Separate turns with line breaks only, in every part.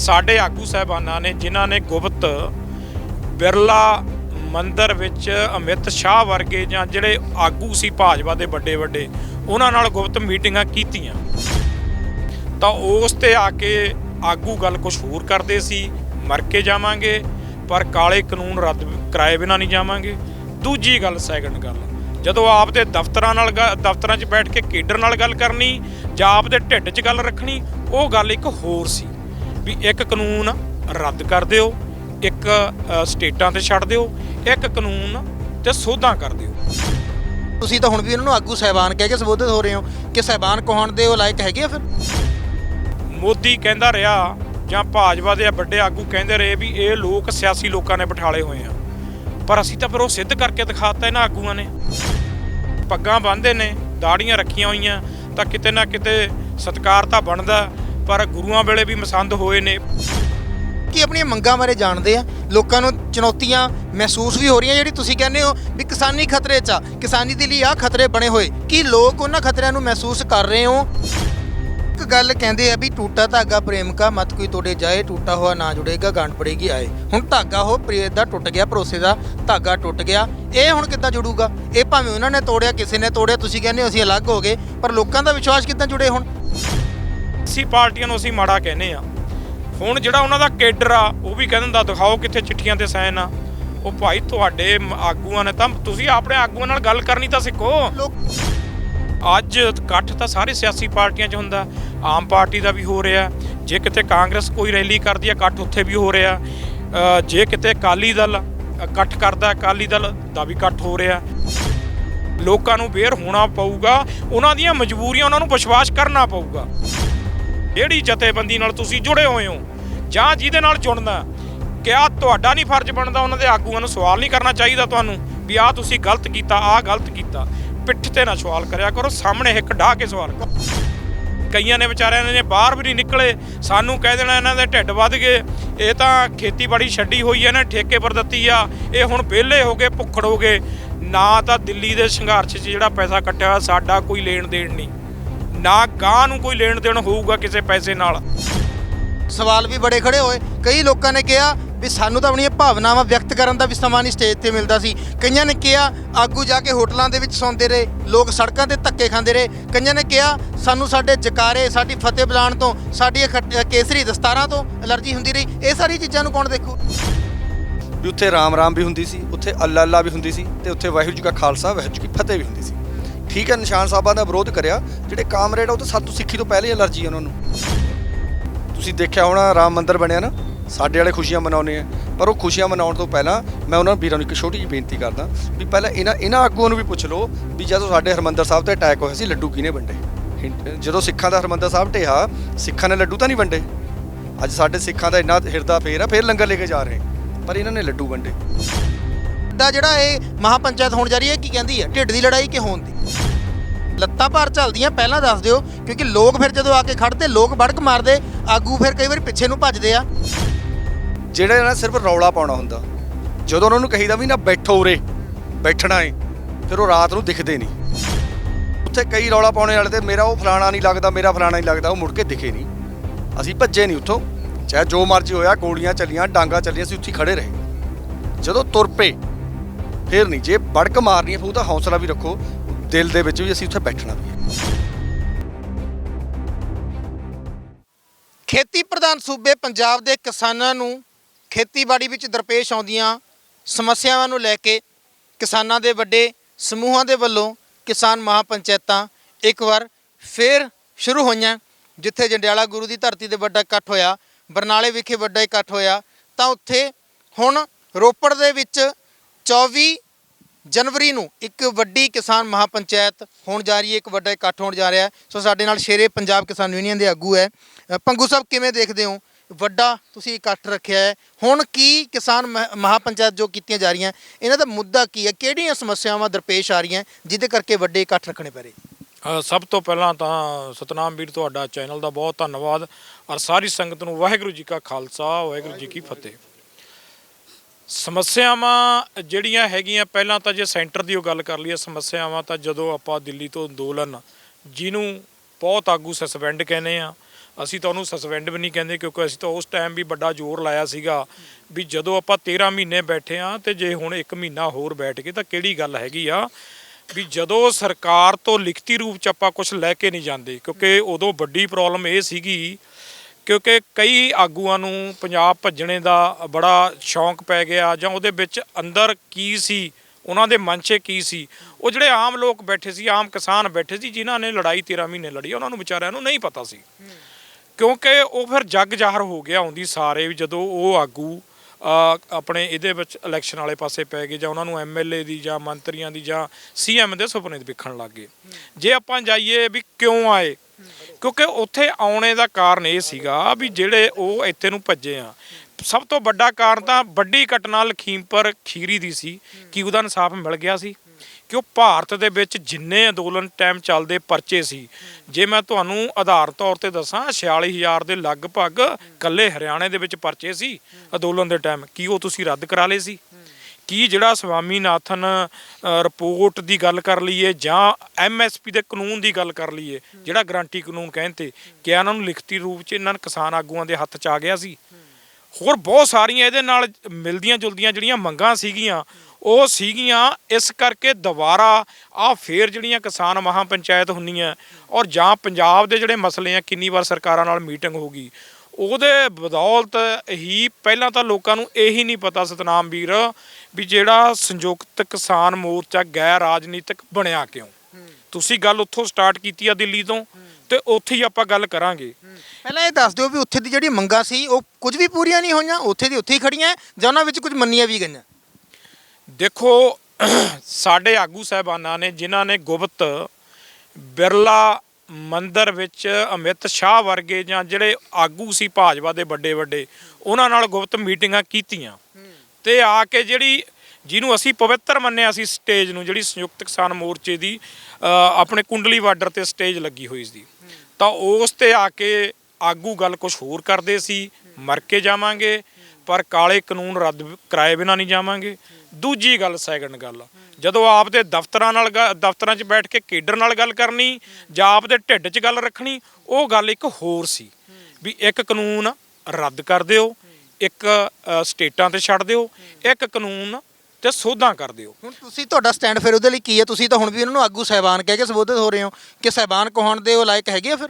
ਸਾਡੇ ਆਗੂ ਸਾਹਿਬਾਨਾਂ ਨੇ, ਜਿਨ੍ਹਾਂ ਨੇ ਗੁਪਤ ਬਿਰਲਾ ਮੰਦਰ ਵਿੱਚ ਅਮਿਤ ਸ਼ਾਹ ਵਰਗੇ ਜਾਂ ਜਿਹੜੇ ਆਗੂ ਸੀ ਭਾਜਪਾ ਦੇ ਵੱਡੇ ਵੱਡੇ, ਉਹਨਾਂ ਨਾਲ ਗੁਪਤ ਮੀਟਿੰਗਾਂ ਕੀਤੀਆਂ। ਤਾਂ ਉਸ ਤੇ ਆ ਕੇ ਆਗੂ ਗੱਲ ਕੁਝ ਹੋਰ ਕਰਦੇ ਸੀ, ਮਰ ਕੇ ਜਾਵਾਂਗੇ, ਪਰ ਕਾਲੇ ਕਾਨੂੰਨ ਰੱਦ ਕਰਾਏ ਬਿਨਾਂ ਨਹੀਂ ਜਾਵਾਂਗੇ। ਦੂਜੀ ਗੱਲ ਸੈਕੰਡ ਗੱਲ, ਜਦੋਂ ਆਪ ਦੇ ਦਫ਼ਤਰਾਂ ਨਾਲ ਗ- ਦਫ਼ਤਰਾਂ 'ਚ ਬੈਠ ਕੇ ਕੇਡਰ ਨਾਲ ਗੱਲ ਕਰਨੀ ਜਾਂ ਆਪ ਦੇ ਢਿੱਡ 'ਚ ਗੱਲ ਰੱਖਣੀ, ਉਹ ਗੱਲ ਇੱਕ ਹੋਰ ਸੀ। ਵੀ ਇੱਕ ਕਾਨੂੰਨ ਰੱਦ ਕਰ ਦਿਓ ਇੱਕ ਸਟੇਟਾਂ ਤੇ ਛੱਡ ਦਿਓ ਇੱਕ ਕਾਨੂੰਨ ਤੇ ਸੋਧਾਂ ਕਰ ਦਿਓ।
ਤੁਸੀਂ ਤਾਂ ਹੁਣ ਵੀ ਇਹਨਾਂ ਨੂੰ ਆਗੂ ਸਹਿਬਾਨ ਕਹਿ ਕੇ ਸੰਬੋਧਿਤ ਹੋ ਰਹੇ ਹੋ ਕਿ ਸਹਿਬਾਨ ਕਹਾਉਣ ਦੇ ਉਹ ਲਾਇਕ ਹੈਗੇ ਆ ਫਿਰ?
ਮੋਦੀ ਕਹਿੰਦਾ ਰਿਹਾ ਜਾਂ ਭਾਜਪਾ ਦੇ ਵੱਡੇ ਆਗੂ ਕਹਿੰਦੇ ਰਹੇ ਵੀ ਇਹ ਲੋਕ ਸਿਆਸੀ ਲੋਕਾਂ ਨੇ ਬਿਠਾਲੇ ਹੋਏ ਆ। ਪਰ ਅਸੀਂ ਤਾਂ ਫਿਰ ਉਹ ਸਿੱਧ ਕਰਕੇ ਦਿਖਾਤਾ ਇਹਨਾਂ ਆਗੂਆਂ ਨੇ। ਪੱਗਾਂ ਬੰਨ੍ਹਦੇ ਨੇ ਦਾੜੀਆਂ ਰੱਖੀਆਂ ਹੋਈਆਂ ਤਾਂ ਕਿਤੇ ਨਾ ਕਿਤੇ ਸਤਕਾਰ ਤਾਂ ਬਣਦਾ। ਪਰ ਗੁਰੂਆਂ ਵੇਲੇ ਵੀ ਮਸੰਦ ਹੋਏ ਨੇ।
ਕੀ ਆਪਣੀਆਂ ਮੰਗਾਂ ਬਾਰੇ ਜਾਣਦੇ ਆ? ਲੋਕਾਂ ਨੂੰ ਚੁਣੌਤੀਆਂ ਮਹਿਸੂਸ ਵੀ ਹੋ ਰਹੀਆਂ, ਜਿਹੜੀ ਤੁਸੀਂ ਕਹਿੰਦੇ ਹੋ ਵੀ ਕਿਸਾਨੀ ਖਤਰੇ 'ਚ ਆ। ਕਿਸਾਨੀ ਦੇ ਲਈ ਆ ਖਤਰੇ ਬਣੇ ਹੋਏ। ਕੀ ਲੋਕ ਉਹਨਾਂ ਖਤਰਿਆਂ ਨੂੰ ਮਹਿਸੂਸ ਕਰ ਰਹੇ ਹੋ? ਇੱਕ ਗੱਲ ਕਹਿੰਦੇ ਆ ਵੀ ਟੂਟਾ ਧਾਗਾ ਪ੍ਰੇਮ ਕਾ ਮਤ ਕੋਈ ਤੋੜੇ ਜਾਏ, ਟੂਟਾ ਹੋਆ ਨਾ ਜੁੜੇਗਾ ਗੰਢ ਪੜੇਗੀ ਆਏ। ਹੁਣ ਧਾਗਾ ਉਹ ਪ੍ਰੇਮ ਦਾ ਟੁੱਟ ਗਿਆ, ਭਰੋਸੇ ਦਾ ਧਾਗਾ ਟੁੱਟ ਗਿਆ। ਇਹ ਹੁਣ ਕਿੱਦਾਂ ਜੁੜੂਗਾ? ਇਹ ਭਾਵੇਂ ਉਹਨਾਂ ਨੇ ਤੋੜਿਆ, ਕਿਸੇ ਨੇ ਤੋੜਿਆ, ਤੁਸੀਂ ਕਹਿੰਦੇ ਹੋ ਅਸੀਂ ਅਲੱਗ ਹੋ ਗਏ, ਪਰ ਲੋਕਾਂ ਦਾ ਵਿਸ਼ਵਾਸ ਕਿੱਦਾਂ ਜੁੜੇ ਹੁਣ?
ਅਸੀਂ ਪਾਰਟੀਆਂ ਨੂੰ ਅਸੀਂ ਮਾੜਾ ਕਹਿੰਦੇ ਆ। ਹੁਣ ਜਿਹੜਾ ਉਹਨਾਂ ਦਾ ਕੇਡਰ ਆ, ਉਹ ਵੀ ਕਹਿ ਦਿੰਦਾ, ਦਿਖਾਓ ਕਿੱਥੇ ਚਿੱਠੀਆਂ ਤੇ ਸਾਈਨ ਆ। ਉਹ ਭਾਈ ਤੁਹਾਡੇ ਆਗੂਆਂ ਨੇ ਤਾਂ ਤੁਸੀਂ ਆਪਣੇ ਆਗੂਆਂ ਨਾਲ ਗੱਲ ਕਰਨੀ ਤਾਂ ਸਿੱਖੋ। ਅੱਜ ਇਕੱਠ ਤਾਂ ਸਾਰੇ ਸਿਆਸੀ ਪਾਰਟੀਆਂ 'ਚ ਹੁੰਦਾ। ਆਮ ਪਾਰਟੀ ਦਾ ਵੀ ਹੋ ਰਿਹਾ। ਜੇ ਕਿਤੇ ਕਾਂਗਰਸ ਕੋਈ ਰੈਲੀ ਕਰਦੀ ਹੈ ਇਕੱਠ ਉੱਥੇ ਵੀ ਹੋ ਰਿਹਾ। ਜੇ ਕਿਤੇ ਅਕਾਲੀ ਦਲ ਇਕੱਠ ਕਰਦਾ, ਅਕਾਲੀ ਦਲ ਦਾ ਵੀ ਇਕੱਠ ਹੋ ਰਿਹਾ। ਲੋਕਾਂ ਨੂੰ ਬੇਰ ਹੋਣਾ ਪਊਗਾ। ਉਹਨਾਂ ਦੀਆਂ ਮਜਬੂਰੀਆਂ ਉਹਨਾਂ ਨੂੰ ਵਿਸ਼ਵਾਸ ਕਰਨਾ ਪਊਗਾ। ਜਿਹੜੀ ਜਥੇਬੰਦੀ ਨਾਲ ਤੁਸੀਂ ਜੁੜੇ ਹੋਏ ਹੋ, ਜਾਂ ਜਿਹਦੇ ਨਾਲ ਜੁੜਨਾ ਕਿਆ ਤੁਹਾਡਾ ਨਹੀਂ ਫਰਜ਼ ਬਣਦਾ ਉਹਨਾਂ ਦੇ ਆਗੂਆਂ ਨੂੰ ਸਵਾਲ ਨਹੀਂ ਕਰਨਾ ਚਾਹੀਦਾ ਤੁਹਾਨੂੰ, ਵੀ ਆਹ ਤੁਸੀਂ ਗਲਤ ਕੀਤਾ, ਆਹ ਗਲਤ ਕੀਤਾ। ਪਿੱਠ ਤੇ ਨਾ ਸਵਾਲ ਕਰਿਆ ਕਰੋ, ਸਾਹਮਣੇ ਇੱਕ ਢਾ ਕੇ ਸਵਾਲ ਕਰੋ। ਕਈਆਂ ਨੇ ਵਿਚਾਰਿਆਂ ਨੇ ਬਾਹਰ ਵੀ ਨਹੀਂ ਨਿਕਲੇ, ਸਾਨੂੰ ਕਹਿ ਦੇਣਾ ਇਹਨਾਂ ਦੇ ਢਿੱਡ ਵੱਧ ਗਏ, ਇਹ ਤਾਂ ਖੇਤੀਬਾੜੀ ਛੱਡੀ ਹੋਈ ਹੈ ਨਾ, ਠੇਕੇ ਪਰ ਦਿੱਤੀ ਆ, ਇਹ ਹੁਣ ਵਿਹਲੇ ਹੋ ਗਏ, ਭੁੱਖੜ ਹੋ ਗਏ। ਨਾ ਤਾਂ ਦਿੱਲੀ ਦੇ ਸੰਘਰਸ਼ 'ਚ ਜਿਹੜਾ ਪੈਸਾ ਕੱਟਿਆ ਹੋਇਆ ਸਾਡਾ ਕੋਈ ਲੈਣ ਦੇਣ ਨਹੀਂ। ਨਾ ਗਾਂ ਨੂੰ ਕੋਈ ਲੈਣ ਦੇਣ ਹੋਊਗਾ ਕਿਸੇ ਪੈਸੇ ਨਾਲ।
ਸਵਾਲ ਵੀ ਬੜੇ ਖੜੇ ਹੋਏ। ਕਈ ਲੋਕਾਂ ਨੇ ਕਿਹਾ ਵੀ ਸਾਨੂੰ ਤਾਂ ਆਪਣੀਆਂ ਭਾਵਨਾਵਾਂ ਵਿਅਕਤ ਕਰਨ ਦਾ ਵੀ ਸਮਾਂ ਨਹੀਂ ਸਟੇਜ ਤੇ ਮਿਲਦਾ ਸੀ। ਕਈਆਂ ਨੇ ਕਿਹਾ ਆਗੂ ਜਾ ਕੇ ਹੋਟਲਾਂ ਦੇ ਵਿੱਚ ਸੌਂਦੇ ਰਹੇ ਲੋਕ ਸੜਕਾਂ ਤੇ ਧੱਕੇ ਖਾਂਦੇ ਰਹੇ। ਕਈਆਂ ਨੇ ਕਿਹਾ ਸਾਨੂੰ ਸਾਡੇ ਜਕਾਰੇ ਸਾਡੀ ਫਤਿਹ ਬੁਲਾਉਣ ਤੋਂ ਸਾਡੀ ਕੇਸਰੀ ਦਸਤਾਰਾਂ ਤੋਂ ਅਲਰਜੀ ਹੁੰਦੀ ਰਹੀ। ਇਹ ਸਾਰੀ ਚੀਜ਼ਾਂ ਨੂੰ ਕੌਣ ਦੇਖੂ?
ਵੀ ਉੱਥੇ ਰਾਮ ਰਾਮ ਵੀ ਹੁੰਦੀ ਸੀ ਉੱਥੇ ਅੱਲਾ ਅੱਲਾ ਵੀ ਹੁੰਦੀ ਸੀ ਤੇ ਉੱਥੇ ਵਾਹਿਗੁਰੂ ਜੀ ਕਾ ਖਾਲਸਾ ਵਾਹਿਗੁਰੂ ਜੀ ਕੀ ਫਤਿਹ ਵੀ ਹੁੰਦੀ ਸੀ। ਠੀਕ ਹੈ, ਨਿਸ਼ਾਨ ਸਾਹਿਬਾਂ ਦਾ ਵਿਰੋਧ ਕਰਿਆ। ਜਿਹੜੇ ਕਾਮਰੇਡ ਆ, ਉਹ ਤਾਂ ਸਾਤੋਂ ਸਿੱਖੀ ਤੋਂ ਪਹਿਲੇ ਅਲਰਜੀ ਉਹਨਾਂ ਨੂੰ। ਤੁਸੀਂ ਦੇਖਿਆ ਹੋਣਾ, ਰਾਮ ਮੰਦਿਰ ਬਣਿਆ ਨਾ? ਸਾਡੇ ਵਾਲੇ ਖੁਸ਼ੀਆਂ ਮਨਾਉਂਦੇ ਆ। ਪਰ ਉਹ ਖੁਸ਼ੀਆਂ ਮਨਾਉਣ ਤੋਂ ਪਹਿਲਾਂ ਮੈਂ ਉਹਨਾਂ ਵੀਰਾਂ ਨੂੰ ਇੱਕ ਛੋਟੀ ਜਿਹੀ ਬੇਨਤੀ ਕਰਦਾ ਵੀ ਪਹਿਲਾਂ ਇਹਨਾਂ ਇਹਨਾਂ ਆਗੂਆਂ ਨੂੰ ਵੀ ਪੁੱਛ ਲਓ ਵੀ ਜਦੋਂ ਸਾਡੇ ਹਰਮੰਦਰ ਸਾਹਿਬ ਤੇ ਅਟੈਕ ਹੋਇਆ ਸੀ, ਲੱਡੂ ਕਿਹਨੇ ਵੰਡੇ? ਹਿੰਟ- ਜਦੋਂ ਸਿੱਖਾਂ ਦਾ ਹਰਮੰਦਰ ਸਾਹਿਬ ਢਿਆ, ਸਿੱਖਾਂ ਨੇ ਲੱਡੂ ਤਾਂ ਨਹੀਂ ਵੰਡੇ? ਅੱਜ ਸਾਡੇ ਸਿੱਖਾਂ ਦਾ ਇੰਨਾ ਹਿਰਦਾ ਫੇਰ ਆ, ਫੇਰ ਲੰਗਰ ਲੈ ਕੇ ਜਾ ਰਹੇ। ਪਰ ਇਹਨਾਂ ਨੇ ਲੱਡੂ ਵੰਡੇ।
ਦਾ ਜਿਹੜਾ ਇਹ ਮਹਾਪੰਚਾਇਤ ਹੋਣ ਜਾ ਰਹੀ ਹੈ ਕੀ ਕਹਿੰਦੀ ਹੈ? ਢਿੱਡ ਦੀ ਲੜਾਈ ਕਿ ਹੋਣ ਦੀ ਲੱਤਾਂ ਭਾਰ ਚੱਲਦੀਆਂ, ਪਹਿਲਾਂ ਦੱਸ ਦਿਓ, ਕਿਉਂਕਿ ਲੋਕ ਫਿਰ ਜਦੋਂ ਆ ਕੇ ਖੜਦੇ ਲੋਕ ਵੜਕ ਮਾਰਦੇ, ਆਗੂ ਫਿਰ ਕਈ ਵਾਰੀ ਪਿੱਛੇ ਨੂੰ ਭੱਜਦੇ ਆ।
ਜਿਹੜੇ ਇਹਨਾਂ ਸਿਰਫ ਰੌਲਾ ਪਾਉਣਾ ਹੁੰਦਾ। ਜਦੋਂ ਉਹਨਾਂ ਨੂੰ ਕਹੀਦਾ ਵੀ ਨਾ ਬੈਠੋ ਉਰੇ, ਬੈਠਣਾ ਏ, ਫਿਰ ਉਹ ਰਾਤ ਨੂੰ ਦਿਖਦੇ ਨਹੀਂ। ਉੱਥੇ ਕਈ ਰੌਲਾ ਪਾਉਣੇ ਵਾਲੇ ਤੇ ਮੇਰਾ ਉਹ ਫਲਾਣਾ ਨਹੀਂ ਲੱਗਦਾ, ਮੇਰਾ ਫਲਾਣਾ ਨਹੀਂ ਲੱਗਦਾ, ਉਹ ਮੁੜ ਕੇ ਦਿਖੇ ਨਹੀਂ। ਅਸੀਂ ਭੱਜੇ ਨਹੀਂ ਉੱਥੋਂ, ਚਾਹੇ ਜੋ ਮਰਜ਼ੀ ਹੋਇਆ, ਗੋਲੀਆਂ ਚੱਲੀਆਂ, ਡਾਂਗਾ ਚੱਲੀਆਂ, ਅਸੀਂ ਉੱਥੇ ਖੜੇ ਰਹੇ। ਜਦੋਂ ਤੁਰ ਪਏ, ਫਿਰ ਨਹੀਂ, ਜੇ ਬੜਕ ਮਾਰਨੀ ਹੈ, ਫਿਰ ਉਹਦਾ ਹੌਸਲਾ ਵੀ ਰੱਖੋ ਦਿਲ ਦੇ ਵਿੱਚ ਵੀ ਅਸੀਂ ਉੱਥੇ ਬੈਠਣਾ। ਵੀ ਹੈ
ਖੇਤੀ ਪ੍ਰਧਾਨ ਸੂਬੇ ਪੰਜਾਬ ਦੇ ਕਿਸਾਨਾਂ ਨੂੰ ਖੇਤੀਬਾੜੀ ਵਿੱਚ ਦਰਪੇਸ਼ ਆਉਂਦੀਆਂ ਸਮੱਸਿਆਵਾਂ ਨੂੰ ਲੈ ਕੇ ਕਿਸਾਨਾਂ ਦੇ ਵੱਡੇ ਸਮੂਹਾਂ ਦੇ ਵੱਲੋਂ ਕਿਸਾਨ ਮਹਾਪੰਚਾਇਤਾਂ ਇੱਕ ਵਾਰ ਫੇਰ ਸ਼ੁਰੂ ਹੋਈਆਂ। ਜਿੱਥੇ ਜੰਡਿਆਲਾ ਗੁਰੂ ਦੀ ਧਰਤੀ ਤੇ ਵੱਡਾ ਇਕੱਠ ਹੋਇਆ, ਬਰਨਾਲੇ ਵਿਖੇ ਵੱਡਾ ਇਕੱਠ ਹੋਇਆ, ਤਾਂ ਉੱਥੇ ਹੁਣ ਰੋਪੜ ਦੇ ਵਿੱਚ 24 ਜਨਵਰੀ ਨੂੰ ਇੱਕ ਵੱਡੀ ਕਿਸਾਨ ਮਹਾਪੰਚਾਇਤ ਹੋਣ ਜਾ ਰਹੀ ਹੈ, ਇੱਕ ਵੱਡਾ ਇਕੱਠ ਹੋਣ ਜਾ ਰਿਹਾ ਹੈ। ਸੋ ਸਾਡੇ ਨਾਲ ਸ਼ੇਰੇ ਪੰਜਾਬ ਕਿਸਾਨ ਯੂਨੀਅਨ ਦੇ ਆਗੂ ਹੈ। ਪੰਗੂ ਸਾਹਿਬ, ਕਿਵੇਂ ਦੇਖਦੇ ਹੋ? ਵੱਡਾ ਤੁਸੀਂ ਇਕੱਠ ਰੱਖਿਆ ਹੈ। ਹੁਣ ਕੀ ਕਿਸਾਨ ਮਹ- ਮਹਾਪੰਚਾਇਤ ਜੋ ਕੀਤੀਆਂ ਜਾ ਰਹੀਆਂ, ਇਹਨਾਂ ਦਾ ਮੁੱਦਾ ਕੀ ਹੈ? ਕਿਹੜੀਆਂ ਸਮੱਸਿਆਵਾਂ ਦਰਪੇਸ਼ ਆ ਰਹੀਆਂ, ਜਿਹਦੇ ਕਰਕੇ ਵੱਡੇ ਇਕੱਠ ਰੱਖਣੇ ਪੈ ਰਹੇ?
ਸਭ ਤੋਂ ਪਹਿਲਾਂ ਤਾਂ ਸਤਨਾਮ ਵੀਰ, ਤੁਹਾਡਾ ਚੈਨਲ ਦਾ ਬਹੁਤ ਧੰਨਵਾਦ। ਔਰ ਸਾਰੀ ਸੰਗਤ ਨੂੰ ਵਾਹਿਗੁਰੂ ਜੀ ਕਾ ਖਾਲਸਾ, ਵਾਹਿਗੁਰੂ ਜੀ ਕੀ ਫਤਿਹ। ਸਮੱਸਿਆਵਾਂ ਜਿਹੜੀਆਂ ਹੈਗੀਆਂ, ਪਹਿਲਾਂ ਤਾਂ ਜੇ ਸੈਂਟਰ ਦੀ ਉਹ ਗੱਲ ਕਰ ਲਈਏ, ਸਮੱਸਿਆਵਾਂ ਤਾਂ ਜਦੋਂ ਆਪਾਂ ਦਿੱਲੀ ਤੋਂ ਅੰਦੋਲਨ, ਜਿਹਨੂੰ ਬਹੁਤ ਆਗੂ ਸਸਪੈਂਡ ਕਹਿੰਦੇ ਆ, ਅਸੀਂ ਤਾਂ ਉਹਨੂੰ ਸਸਪੈਂਡ ਵੀ ਨਹੀਂ ਕਹਿੰਦੇ, ਕਿਉਂਕਿ ਅਸੀਂ ਤਾਂ ਉਸ ਟਾਈਮ ਵੀ ਵੱਡਾ ਜ਼ੋਰ ਲਾਇਆ ਸੀਗਾ ਵੀ ਜਦੋਂ ਆਪਾਂ 13 ਮਹੀਨੇ ਬੈਠੇ ਆ ਤੇ ਜੇ ਹੁਣ 1 ਮਹੀਨਾ ਹੋਰ ਬੈਠ ਗਏ ਤਾਂ ਕਿਹੜੀ ਗੱਲ ਹੈਗੀ ਆ? ਵੀ ਜਦੋਂ ਸਰਕਾਰ ਤੋਂ ਲਿਖਤੀ ਰੂਪ ਚ ਆਪਾਂ ਕੁਝ ਲੈ ਕੇ ਨਹੀਂ ਜਾਂਦੇ, ਕਿਉਂਕਿ ਉਦੋਂ ਵੱਡੀ ਪ੍ਰੋਬਲਮ ਇਹ ਸੀਗੀ ਕਿਉਂਕਿ ਕਈ ਆਗੂਆਂ ਨੂੰ ਪੰਜਾਬ ਭੱਜਣੇ ਦਾ ਬੜਾ ਸ਼ੌਂਕ ਪੈ ਗਿਆ ਜਾਂ ਉਹਦੇ ਵਿੱਚ ਅੰਦਰ ਕੀ ਸੀ ਉਹਨਾਂ ਦੇ ਮਨ 'ਚ ਕੀ ਸੀ। ਉਹ ਜਿਹੜੇ ਆਮ ਲੋਕ ਬੈਠੇ ਸੀ ਆਮ ਕਿਸਾਨ ਬੈਠੇ ਸੀ ਜਿਨ੍ਹਾਂ ਨੇ ਲੜਾਈ 13 ਮਹੀਨੇ ਲੜੀ ਉਹਨਾਂ ਨੂੰ ਵਿਚਾਰਿਆਂ ਨੂੰ ਨਹੀਂ ਪਤਾ ਸੀ। ਕਿਉਂਕਿ ਉਹ ਫਿਰ ਜੱਗ ਜ਼ਾਹਰ ਹੋ ਗਿਆ ਹੁੰਦੀ ਸਾਰੇ ਵੀ ਜਦੋਂ ਉਹ ਆਗੂ ਆਪਣੇ ਇਹਦੇ ਵਿੱਚ ਇਲੈਕਸ਼ਨ ਵਾਲੇ ਪਾਸੇ ਪੈ ਗਏ ਜਾਂ ਉਹਨਾਂ ਨੂੰ ਐਮਐਲਏ ਦੀ ਜਾਂ ਮੰਤਰੀਆਂ ਦੀ ਜਾਂ ਸੀਐਮ ਦੇ ਸੁਪਨੇ ਵਿਖਣ ਲੱਗ ਗਏ। ਜੇ ਆਪਾਂ ਜਾਈਏ ਵੀ ਕਿਉਂ ਆਏ, ਕਿਉਂਕਿ ਉੱਥੇ ਆਉਣੇ ਦਾ ਕਾਰਨ ਇਹ ਸੀਗਾ ਵੀ ਜਿਹੜੇ ਉਹ ਇੱਥੇ ਨੂੰ ਭੱਜੇ ਆ। ਸਭ ਤੋਂ ਵੱਡਾ ਕਾਰਨ ਤਾਂ ਵੱਡੀ ਘਟਨਾ ਲਖੀਮਪੁਰ ਖੀਰੀ ਦੀ ਸੀ, ਕਿ ਉਹਦਾ ਇਨਸਾਫ ਮਿਲ ਗਿਆ ਸੀ? ਕਿ ਉਹ ਭਾਰਤ ਦੇ ਵਿੱਚ ਜਿੰਨੇ ਅੰਦੋਲਨ ਟਾਈਮ ਚੱਲਦੇ ਪਰਚੇ ਸੀ, ਜੇ ਮੈਂ ਤੁਹਾਨੂੰ ਆਧਾਰ ਤੌਰ ਤੇ ਦੱਸਾਂ 46000 ਦੇ ਲਗਭਗ ਕੱਲੇ ਹਰਿਆਣੇ ਦੇ ਵਿੱਚ ਪਰਚੇ ਸੀ ਅੰਦੋਲਨ ਦੇ ਟਾਈਮ ਕੀ ਉਹ ਤੁਸੀਂ ਰੱਦ ਕਰਾ ਲਏ ਸੀ? ਕੀ ਜਿਹੜਾ ਸਵਾਮੀਨਾਥਨ ਰਿਪੋਰਟ ਦੀ ਗੱਲ ਕਰ ਲਈਏ ਜਾਂ ਐਮਐਸਪੀ ਦੇ ਕਾਨੂੰਨ ਦੀ ਗੱਲ ਕਰ ਲਈਏ, ਜਿਹੜਾ ਗਰੰਟੀ ਕਾਨੂੰਨ ਕਹਿੰਦੇ ਕਿ ਇਹਨਾਂ ਨੂੰ ਲਿਖਤੀ ਰੂਪ 'ਚ ਇਹਨਾਂ ਕਿਸਾਨ ਆਗੂਆਂ ਦੇ ਹੱਥ 'ਚ ਆ ਗਿਆ ਸੀ? ਹੋਰ ਬਹੁਤ ਸਾਰੀਆਂ ਇਹਦੇ ਨਾਲ ਮਿਲਦੀਆਂ ਜੁਲਦੀਆਂ ਜਿਹੜੀਆਂ ਮੰਗਾਂ ਸੀਗੀਆਂ ਉਹ ਸੀਗੀਆਂ, ਇਸ ਕਰਕੇ ਦੁਬਾਰਾ ਆ ਫੇਰ ਜਿਹੜੀਆਂ ਕਿਸਾਨ ਮਹਾ ਪੰਚਾਇਤ ਹੁੰਦੀਆਂ ਔਰ ਜਾਂ ਪੰਜਾਬ ਦੇ ਜਿਹੜੇ ਮਸਲੇ ਆ, ਕਿੰਨੀ ਵਾਰ ਸਰਕਾਰਾਂ ਨਾਲ ਮੀਟਿੰਗ ਹੋ ਗਈ, ਉਹਦੇ ਬਦੌਲਤ ਹੀ ਪਹਿਲਾਂ ਤਾਂ ਲੋਕਾਂ ਨੂੰ ਇਹੀ ਨਹੀਂ ਪਤਾ ਸਤਨਾਮ ਵੀਰ ਵੀ ਜਿਹੜਾ ਸੰਯੁਕਤ ਕਿਸਾਨ ਮੋਰਚਾ ਗੈਰ ਰਾਜਨੀਤਿਕ ਬਣਿਆ ਕਿਉਂ? ਤੁਸੀਂ ਗੱਲ ਉੱਥੋਂ ਸਟਾਰਟ ਕੀਤੀ ਆ ਦਿੱਲੀ ਤੋਂ ਤੇ ਉੱਥੇ ਹੀ ਆਪਾਂ ਗੱਲ ਕਰਾਂਗੇ।
ਪਹਿਲਾਂ ਇਹ ਦੱਸ ਦਿਓ ਵੀ ਉੱਥੇ ਦੀ ਜਿਹੜੀ ਮੰਗਾਂ ਸੀ, ਉਹ ਕੁਝ ਵੀ ਪੂਰੀਆਂ ਨਹੀਂ ਹੋਈਆਂ, ਉੱਥੇ ਦੀ ਉੱਥੇ ਹੀ ਖੜੀਆਂ ਜਾਂ ਉਹਨਾਂ ਵਿੱਚ ਕੁਝ ਮੰਨੀਆਂ ਵੀ ਗਈਆਂ?
ਦੇਖੋ, ਸਾਡੇ ਆਗੂ ਸਾਹਿਬਾਨਾਂ ਨੇ, ਜਿਨ੍ਹਾਂ ਨੇ ਗੁਪਤ ਬਿਰਲਾ ਮੰਦਰ ਵਿੱਚ ਅਮਿਤ ਸ਼ਾਹ ਵਰਗੇ ਜਾਂ ਜਿਹੜੇ ਆਗੂ ਸੀ ਭਾਜਪਾ ਦੇ ਵੱਡੇ ਵੱਡੇ, ਉਹਨਾਂ ਨਾਲ ਗੁਪਤ ਮੀਟਿੰਗਾਂ ਕੀਤੀਆਂ। ਤੇ ਆ ਕੇ ਜਿਹੜੀ, ਜਿਹਨੂੰ ਅਸੀਂ ਪਵਿੱਤਰ ਮੰਨਿਆ ਸੀ ਸਟੇਜ ਨੂੰ, ਜਿਹੜੀ ਸੰਯੁਕਤ ਕਿਸਾਨ ਮੋਰਚੇ ਦੀ ਆਪਣੇ ਕੁੰਡਲੀ ਬਾਰਡਰ ਤੇ ਸਟੇਜ ਲੱਗੀ ਹੋਈ ਸੀ। ਤਾਂ ਉਸ ਤੇ ਆ ਕੇ ਆਗੂ ਗੱਲ ਕੁਝ ਹੋਰ ਕਰਦੇ ਸੀ, ਮਰ ਕੇ ਜਾਵਾਂਗੇ। ਪਰ ਕਾਲੇ ਕਾਨੂੰਨ ਰੱਦ ਕਰਾਏ ਬਿਨਾ ਨਹੀਂ ਜਾਵਾਂਗੇ। ਦੂਜੀ ਗੱਲ ਸੈਕੰਡ ਗੱਲ, ਜਦੋਂ ਆਪ ਦੇ ਦਫ਼ਤਰਾਂ ਨਾਲ ਗ- ਦਫ਼ਤਰਾਂ 'ਚ ਬੈਠ ਕੇ ਕੇਡਰ ਨਾਲ ਗੱਲ ਕਰਨੀ ਜਾਂ ਆਪ ਦੇ ਢਿੱਡ 'ਚ ਗੱਲ ਰੱਖਣੀ, ਉਹ ਗੱਲ ਇੱਕ ਹੋਰ ਸੀ ਵੀ ਇੱਕ ਕਾਨੂੰਨ ਰੱਦ ਕਰ ਦਿਓ, ਇੱਕ ਸਟੇਟਾਂ ਤੇ ਛੱਡ ਦਿਓ, ਇੱਕ ਕਾਨੂੰਨ ਤੇ ਸੋਧਾਂ ਕਰ ਦਿਓ।
ਹੁਣ ਤੁਸੀਂ ਤੁਹਾਡਾ ਸਟੈਂਡ ਫਿਰ ਉਹਦੇ ਲਈ ਕੀ ਹੈ? ਤੁਸੀਂ ਤਾਂ ਹੁਣ ਵੀ ਉਹਨਾਂ ਨੂੰ ਆਗੂ ਸਹਿਬਾਨ ਕਹਿ ਕੇ ਸੰਬੋਧਿਤ ਹੋ ਰਹੇ ਹੋ। ਕਿ ਸਹਿਬਾਨ ਕਹਾਉਣ ਦੇ ਉਹ ਲਾਇਕ ਹੈਗੇ ਆ ਫਿਰ?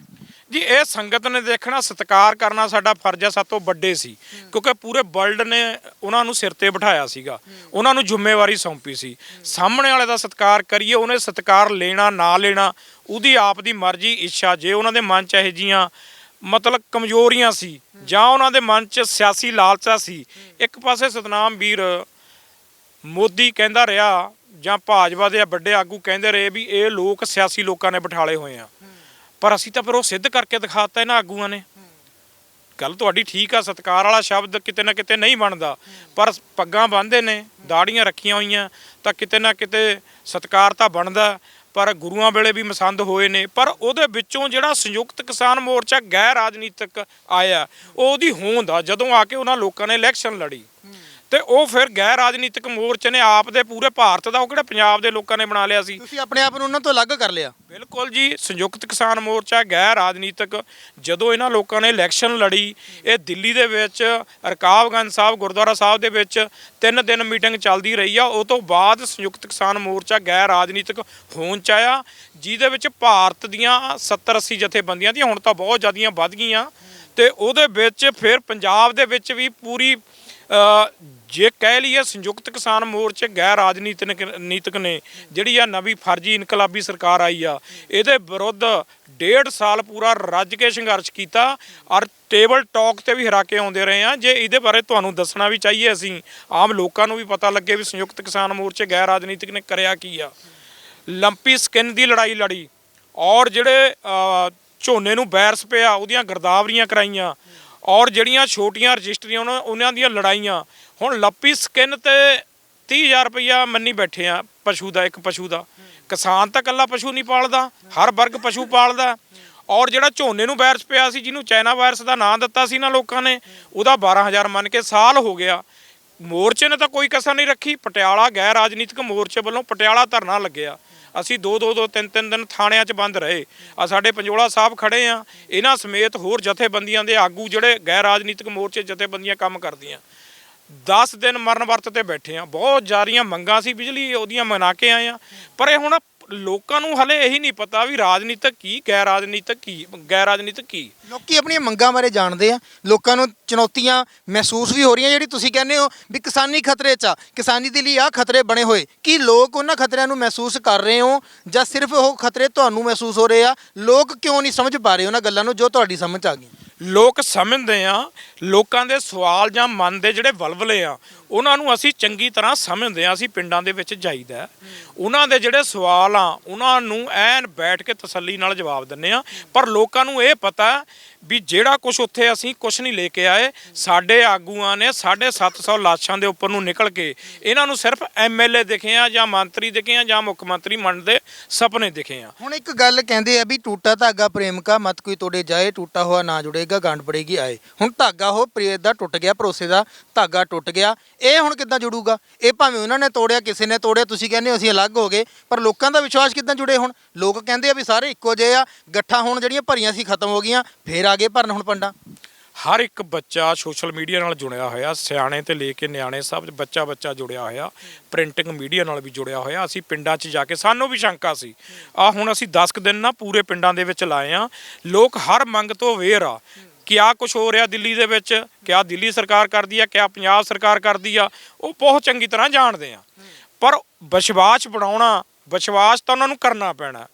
ਜੀ, ਇਹ ਸੰਗਤ ਨੇ ਦੇਖਣਾ, ਸਤਿਕਾਰ ਕਰਨਾ ਸਾਡਾ ਫਰਜ਼ ਆ ਸਾਤੋਂ ਵੱਡੇ ਸੀ। ਕਿਉਂਕਿ ਪੂਰੇ ਵਰਲਡ ਨੇ ਉਹਨਾਂ ਨੂੰ ਸਿਰ ਤੇ ਬਿਠਾਇਆ ਸੀਗਾ। ਉਹਨਾਂ ਨੂੰ ਜ਼ਿੰਮੇਵਾਰੀ ਸੌਂਪੀ ਸੀ। ਸਾਹਮਣੇ ਵਾਲੇ ਦਾ ਸਤਿਕਾਰ ਕਰੀਏ, ਉਹਨੇ ਸਤਿਕਾਰ ਲੈਣਾ, ਨਾ ਲੈਣਾ, ਉਹਦੀ ਆਪ ਦੀ ਮਰਜ਼ੀ, ਇੱਛਾ, ਜੇ ਉਹਨਾਂ ਦੇ ਮਨ ਚ ਇਹ ਜੀਆਂ ਮਤਲਬ ਕਮਜ਼ੋਰੀਆਂ ਸੀ, ਜਾਂ ਉਹਨਾਂ ਦੇ ਮਨ ਚ ਸਿਆਸੀ ਲਾਲਚਾ ਸੀ, ਇੱਕ ਪਾਸੇ ਸਤਨਾਮ ਵੀਰ ਮੋਦੀ ਕਹਿੰਦਾ ਰਿਹਾ, ਜਾਂ ਭਾਜਪਾ ਦੇ ਵੱਡੇ ਆਗੂ ਕਹਿੰਦੇ ਰਹੇ ਵੀ ਇਹ ਲੋਕ ਸਿਆਸੀ ਲੋਕਾਂ ਨੇ ਬਿਠਾਲੇ ਹੋਏ ਆ। ਪਰ ਅਸੀਂ ਤਾਂ ਫਿਰ ਉਹ ਸਿੱਧ ਕਰਕੇ ਦਿਖਾਤਾ ਇਹਨਾਂ ਆਗੂਆਂ ਨੇ। ਗੱਲ ਤੁਹਾਡੀ ਠੀਕ ਆ, ਸਤਕਾਰ ਵਾਲਾ ਸ਼ਬਦ ਕਿਤੇ ਨਾ ਕਿਤੇ ਨਹੀਂ ਬਣਦਾ। ਪਰ ਪੱਗਾਂ ਬੰਨ੍ਹਦੇ ਨੇ ਦਾੜੀਆਂ ਰੱਖੀਆਂ ਹੋਈਆਂ, ਤਾਂ ਕਿਤੇ ਨਾ ਕਿਤੇ ਸਤਕਾਰ ਤਾਂ ਬਣਦਾ। ਪਰ ਗੁਰੂਆਂ ਵੇਲੇ ਵੀ ਮਸੰਦ ਹੋਏ ਨੇ। ਪਰ ਉਹਦੇ ਵਿੱਚੋਂ ਜਿਹੜਾ ਸੰਯੁਕਤ ਕਿਸਾਨ ਮੋਰਚਾ ਗੈਰ ਰਾਜਨੀਤਿਕ ਆਇਆ, ਉਹ ਉਹਦੀ ਹੋਂਦ ਆ। ਜਦੋਂ ਆ ਕੇ ਉਹਨਾਂ ਲੋਕਾਂ ਨੇ ਇਲੈਕਸ਼ਨ ਲੜੀ ਤੇ ਉਹ ਫਿਰ ਗੈਰ ਰਾਜਨੀਤਿਕ ਮੋਰਚੇ ਨੇ ਆਪ ਦੇ ਪੂਰੇ ਭਾਰਤ ਦਾ ਉਹ ਕਿਹੜਾ ਪੰਜਾਬ ਦੇ ਲੋਕਾਂ ਨੇ ਬਣਾ ਲਿਆ ਸੀ?
ਤੁਸੀਂ ਆਪਣੇ ਆਪ ਨੂੰ ਉਹਨਾਂ ਤੋਂ ਅਲੱਗ ਕਰ ਲਿਆ।
ਬਿਲਕੁਲ ਜੀ ਸੰਯੁਕਤ ਕਿਸਾਨ ਮੋਰਚਾ ਗੈਰ ਰਾਜਨੀਤਿਕ। ਜਦੋਂ ਇਹਨਾਂ ਲੋਕਾਂ ਨੇ ਇਲੈਕਸ਼ਨ ਲੜੀ ਇਹ ਦਿੱਲੀ ਦੇ ਵਿੱਚ ਰਕਾਬਗੰਜ ਸਾਹਿਬ ਗੁਰਦੁਆਰਾ ਸਾਹਿਬ ਦੇ ਵਿੱਚ ਤਿੰਨ ਦਿਨ ਮੀਟਿੰਗ ਚੱਲਦੀ ਰਹੀ ਆ। ਉਹ ਤੋਂ ਬਾਅਦ ਸੰਯੁਕਤ ਕਿਸਾਨ ਮੋਰਚਾ ਗੈਰ ਰਾਜਨੀਤਿਕ ਹੋਣ ਚ ਆਇਆ ਜਿਹਦੇ ਵਿੱਚ ਭਾਰਤ ਦੀਆਂ 70 80 ਜਥੇਬੰਦੀਆਂ ਦੀਆਂ ਹੁਣ ਤਾਂ ਬਹੁਤ ਜ਼ਿਆਦੀਆਂ ਵੱਧ ਗਈਆਂ। ਤੇ ਉਹਦੇ ਵਿੱਚ ਫਿਰ ਪੰਜਾਬ ਦੇ ਵਿੱਚ ਵੀ ਪੂਰੀ ਅ, ਜੇ ਕਹਿ ਲਈਏ ਸੰਯੁਕਤ ਕਿਸਾਨ ਮੋਰਚੇ ਗੈਰ ਰਾਜਨੀਤਿਕ ਨੀਤਕ ਨੇ, ਜਿਹੜੀ ਆ ਨਵੀਂ ਫਰਜ਼ੀ ਇਨਕਲਾਬੀ ਸਰਕਾਰ ਆਈ ਆ, ਇਹਦੇ ਵਿਰੁੱਧ ਡੇਢ ਸਾਲ ਪੂਰਾ ਰੱਜ ਕੇ ਸੰਘਰਸ਼ ਕੀਤਾ ਔਰ ਟੇਬਲ ਟਾਕ ਤੇ ਵੀ ਹਰਾ ਕੇ ਆਉਂਦੇ ਰਹੇ ਆ। ਜੇ ਇਹਦੇ ਬਾਰੇ ਤੁਹਾਨੂੰ ਦੱਸਣਾ ਵੀ ਚਾਹੀਏ ਅਸੀਂ, ਆਮ ਲੋਕਾਂ ਨੂੰ ਵੀ ਪਤਾ ਲੱਗੇ ਵੀ ਸੰਯੁਕਤ ਕਿਸਾਨ ਮੋਰਚੇ ਗੈਰ ਰਾਜਨੀਤਿਕ ਨੇ ਕਰਿਆ ਕੀ ਆ। ਲੰਪੀ ਸਕਿਨ ਦੀ ਲੜਾਈ ਲੜੀ ਔਰ ਜਿਹੜੇ ਝੋਨੇ ਨੂੰ ਬੈਰਸ ਪਿਆ, ਉਹਦੀਆਂ ਗਰਦਾਵਰੀਆਂ ਕਰਾਈਆਂ ਔਰ ਜਿਹੜੀਆਂ ਛੋਟੀਆਂ ਰਜਿਸਟਰੀਆਂ ਉਹਨਾਂ ਉਹਨਾਂ ਦੀਆਂ ਲੜਾਈਆਂ ਹੁਣ ਲੱਪੀ ਸਕਿਨ ਤੇ 30000 ਰੁਪਇਆ ਮੰਨੀ ਬੈਠੇ ਆ ਪਸ਼ੂ ਦਾ, ਇੱਕ ਪਸ਼ੂ ਦਾ। ਕਿਸਾਨ ਤਾਂ ਕੱਲਾ ਪਸ਼ੂ ਨਹੀਂ ਪਾਲਦਾ, ਹਰ ਵਰਗ ਪਸ਼ੂ ਪਾਲਦਾ। ਔਰ ਜਿਹੜਾ ਝੋਨੇ ਨੂੰ ਵਾਇਰਸ ਪਿਆ ਸੀ, ਜਿਹਨੂੰ ਚਾਈਨਾ ਵਾਇਰਸ ਦਾ ਨਾਂ ਦਿੱਤਾ ਸੀ ਨਾ ਲੋਕਾਂ ਨੇ, ਉਹਦਾ 12000 ਮੰਨ ਕੇ ਸਾਲ ਹੋ ਗਿਆ। ਮੋਰਚੇ ਨੇ ਤਾਂ ਕੋਈ ਕਸਰ ਨਹੀਂ ਰੱਖੀ, ਪਟਿਆਲਾ ਗੈਰ ਰਾਜਨੀਤਿਕ ਮੋਰਚੇ ਵੱਲੋਂ ਪਟਿਆਲਾ ਧਰਨਾ ਲੱਗਿਆ। ਅਸੀਂ ਦੋ ਦੋ ਦੋ, ਤਿੰਨ ਤਿੰਨ ਦਿਨ ਥਾਣਿਆਂ 'ਚ ਬੰਦ ਰਹੇ। ਆ ਸਾਡੇ ਪੰਜੋਲਾ ਸਾਹਿਬ ਖੜੇ ਆ, ਇਹਨਾਂ ਸਮੇਤ ਹੋਰ ਜਥੇਬੰਦੀਆਂ ਦੇ ਆਗੂ ਜਿਹੜੇ ਗੈਰ ਰਾਜਨੀਤਿਕ ਮੋਰਚੇ ਜਥੇਬੰਦੀਆਂ ਕੰਮ ਕਰਦੀਆਂ। 10 ਦਿਨ ਮਰਨ ਵਰਤ ਤੇ ਬੈਠੇ ਆ। ਬਹੁਤ ਜਾਰੀਆਂ ਮੰਗਾਂ ਸੀ ਬਿਜਲੀ, ਉਹਦੀਆਂ ਮਨਾ ਕੇ ਆਏ ਆ। ਪਰ ਇਹ ਹੁਣ ਲੋਕਾਂ ਨੂੰ ਹਲੇ ਇਹੀ ਨਹੀਂ ਪਤਾ ਵੀ ਰਾਜਨੀਤਿਕ ਕੀ, ਗੈਰ ਰਾਜਨੀਤਿਕ ਕੀ, ਗੈਰ ਰਾਜਨੀਤਿਕ ਕੀ।
ਲੋਕੀ ਆਪਣੀਆਂ ਮੰਗਾਂ ਬਾਰੇ ਜਾਣਦੇ ਆ। ਲੋਕਾਂ ਨੂੰ ਚੁਣੌਤੀਆਂ ਮਹਿਸੂਸ ਵੀ ਹੋ ਰਹੀਆਂ, ਜਿਹੜੀ ਤੁਸੀਂ ਕਹਿੰਦੇ ਹੋ ਵੀ ਕਿਸਾਨੀ ਖਤਰੇ 'ਚ ਆ। ਕਿਸਾਨੀ ਦੇ ਲਈ ਆ ਖਤਰੇ ਬਣੇ ਹੋਏ। ਕੀ ਲੋਕ ਉਹਨਾਂ ਖਤਰਿਆਂ ਨੂੰ ਮਹਿਸੂਸ ਕਰ ਰਹੇ ਹੋ, ਜਾਂ ਸਿਰਫ ਉਹ ਖਤਰੇ ਤੁਹਾਨੂੰ ਮਹਿਸੂਸ ਹੋ ਰਹੇ ਆ? ਲੋਕ ਕਿਉਂ ਨਹੀਂ ਸਮਝ ਪਾ ਰਹੇ ਉਹਨਾਂ ਗੱਲਾਂ ਨੂੰ, ਜੋ ਤੁਹਾਡੀ ਸਮਝ ਆ ਗਈ
ਲੋਕ ਸਮਝਦੇ ਆ ਲੋਕਾਂ ਦੇ ਸਵਾਲ ਜਾਂ ਮਨ ਦੇ ਜਿਹੜੇ ਵਲਵਲੇ ਆ ਉਹਨਾਂ ਨੂੰ ਅਸੀਂ ਚੰਗੀ ਤਰ੍ਹਾਂ ਸਮਝਦੇ ਆ ਅਸੀਂ ਪਿੰਡਾਂ ਦੇ ਵਿੱਚ ਜਾਈਦਾ ਉਹਨਾਂ ਦੇ ਜਿਹੜੇ ਸਵਾਲ ਆ, ਉਹਨਾਂ ਨੂੰ ਐਨ ਬੈਠ ਕੇ ਤਸੱਲੀ ਨਾਲ ਜਵਾਬ ਦਿੰਨੇ ਆ ਪਰ ਲੋਕਾਂ ਨੂੰ ਇਹ ਪਤਾ ਵੀ ਜਿਹੜਾ ਕੁਝ ਉੱਥੇ ਅਸੀਂ ਕੁਝ ਨਹੀਂ ਲੈ ਕੇ ਆਏ, ਸਾਡੇ ਆਗੂਆਂ ਨੇ 750 ਲਾਸ਼ਾਂ ਦੇ ਉੱਪਰ ਨੂੰ ਨਿਕਲ ਕੇ ਇਹਨਾਂ ਨੂੰ ਸਿਰਫ ਐਮਐਲਏ ਦਿਖੇ ਆ ਜਾਂ ਮੰਤਰੀ ਦਿਖੇ ਆ ਜਾਂ ਮੁੱਖ ਮੰਤਰੀ ਬਣਨ ਦੇ ਸੁਪਨੇ ਦਿਖੇ ਆ।
ਹੁਣ ਇੱਕ ਗੱਲ ਕਹਿੰਦੇ ਆ ਵੀ ਟੂਟਾ ਧਾਗਾ ਪ੍ਰੇਮਕਾ ਮਤ ਕੋਈ ਤੋੜੇ ਜਾਏ, ਟੂਟਾ ਹੋਆ ਨਾ ਜੁੜੇਗਾ, ਗੰਢ ਪੜੇਗੀ ਆਏ। ਹੁਣ ਧਾਗਾ ਉਹ ਪ੍ਰੇਤ ਦਾ ਟੁੱਟ ਗਿਆ, ਭਰੋਸੇ ਦਾ ਧਾਗਾ ਟੁੱਟ ਗਿਆ ਇਹ ਹੁਣ ਕਿੱਦਾਂ ਜੁੜੂਗਾ? ਇਹ ਭਾਵੇਂ ਉਹਨਾਂ ਨੇ ਤੋੜਿਆ, ਕਿਸੇ ਨੇ ਤੋੜਿਆ, ਤੁਸੀਂ ਕਹਿੰਦੇ ਹੋ ਅਸੀਂ ਅਲੱਗ ਹੋ ਗਏ, ਪਰ ਲੋਕਾਂ ਦਾ ਵਿਸ਼ਵਾਸ ਕਿੱਦਾਂ ਜੁੜੇ ਹੁਣ? ਲੋਕ ਕਹਿੰਦੇ ਆ ਵੀ ਸਾਰੇ ਇੱਕੋ ਜਿਹੇ ਆ, ਗੱਠਾਂ ਹੁਣ ਜਿਹੜੀਆਂ ਭਰੀਆਂ ਸੀ ਖਤਮ ਹੋ ਗਈਆਂ, ਫੇਰ ਆ ਗਏ ਭਰਨ ਹੁਣ ਪੰਡਾਂ।
ਹਰ ਇੱਕ ਬੱਚਾ ਸੋਸ਼ਲ ਮੀਡੀਆ ਨਾਲ ਜੁੜਿਆ ਹੋਇਆ, ਸਿਆਣੇ ਤੇ ਲੈ ਕੇ ਨਿਆਣੇ ਸਭ ਬੱਚਾ ਬੱਚਾ ਜੁੜਿਆ ਹੋਇਆ, ਪ੍ਰਿੰਟਿੰਗ ਮੀਡੀਆ ਨਾਲ ਵੀ ਜੁੜਿਆ ਹੋਇਆ, ਅਸੀਂ ਪਿੰਡਾਂ 'ਚ ਜਾ ਕੇ, ਸਾਨੂੰ ਵੀ ਸ਼ੰਕਾ ਸੀ। ਆ ਹੁਣ ਅਸੀਂ 10 ਕੁ ਦਿਨ ਨਾ ਪੂਰੇ ਪਿੰਡਾਂ ਦੇ ਵਿੱਚ ਲਾਏ ਆ, ਲੋਕ ਹਰ ਮੰਗ ਤੋਂ ਅਵੇਅਰ ਆ ਕਿਆ ਕੁਝ ਹੋ ਰਿਹਾ ਦਿੱਲੀ ਦੇ ਵਿੱਚ? ਕਿਆ ਦਿੱਲੀ ਸਰਕਾਰ ਕਰਦੀ ਆ, ਕਿਆ ਪੰਜਾਬ ਸਰਕਾਰ ਕਰਦੀ ਆ, ਉਹ ਬਹੁਤ ਚੰਗੀ ਤਰ੍ਹਾਂ ਜਾਣਦੇ ਆ। ਪਰ ਵਿਸ਼ਵਾਸ ਬਣਾਉਣਾ, ਵਿਸ਼ਵਾਸ ਤਾਂ ਉਹਨਾਂ ਨੂੰ ਕਰਨਾ ਪੈਣਾ।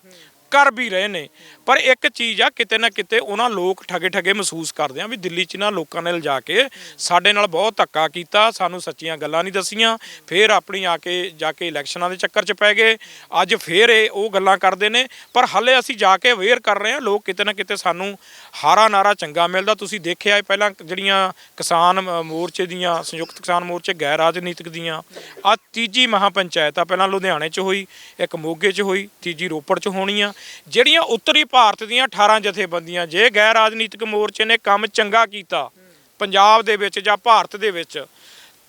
ਕਰ ਵੀ ਰਹੇ ਨੇ। ਪਰ ਇੱਕ ਚੀਜ਼ ਆ ਕਿਤੇ ਨਾ ਕਿਤੇ ਉਹਨਾਂ ਲੋਕ ਠਗੇ ਠਗੇ ਮਹਿਸੂਸ ਕਰਦੇ ਆ ਵੀ ਦਿੱਲੀ 'ਚ ਨਾ ਲੋਕਾਂ ਨੇ ਲਿਜਾ ਕੇ ਸਾਡੇ ਨਾਲ ਬਹੁਤ ਧੱਕਾ ਕੀਤਾ ਸਾਨੂੰ ਸੱਚੀਆਂ ਗੱਲਾਂ ਨਹੀਂ ਦੱਸੀਆਂ ਫੇਰ ਆਪਣੀ ਆ ਕੇ ਜਾ ਕੇ ਇਲੈਕਸ਼ਨਾਂ ਦੇ ਚੱਕਰ 'ਚ ਪੈ ਗਏ ਅੱਜ ਫੇਰ ਇਹ ਉਹ ਗੱਲਾਂ ਕਰਦੇ ਨੇ ਪਰ ਹੱਲੇ ਅਸੀਂ ਜਾ ਕੇ ਅਵੇਅਰ ਕਰ ਰਹੇ ਹਾਂ ਲੋਕ ਕਿਤੇ ਨਾ ਕਿਤੇ ਸਾਨੂੰ ਹਾਰਾ ਨਾਰਾ ਚੰਗਾ ਮਿਲਦਾ ਤੁਸੀਂ ਦੇਖਿਆ ਇਹ ਪਹਿਲਾਂ ਜਿਹੜੀਆਂ ਕਿਸਾਨ ਅ, ਮੋਰਚੇ ਦੀਆਂ ਸੰਯੁਕਤ ਕਿਸਾਨ ਮੋਰਚੇ ਗੈਰ ਰਾਜਨੀਤਿਕ ਦੀਆਂ ਆ ਤੀਜੀ ਮਹਾ ਪੰਚਾਇਤ ਆ ਪਹਿਲਾਂ ਲੁਧਿਆਣੇ 'ਚ ਹੋਈ ਇੱਕ ਮੋਗੇ 'ਚ ਹੋਈ ਤੀਜੀ ਰੋਪੜ 'ਚ ਹੋਣੀ ਆ ਜਿਹੜੀਆਂ ਉੱਤਰੀ ਭਾਰਤ ਦੀਆਂ 18 ਜਥੇਬੰਦੀਆਂ ਜੇ ਗੈਰ ਰਾਜਨੀਤਿਕ ਮੋਰਚੇ ਨੇ ਕੰਮ ਚੰਗਾ ਕੀਤਾ ਪੰਜਾਬ ਦੇ ਵਿੱਚ ਜਾਂ ਭਾਰਤ ਦੇ ਵਿੱਚ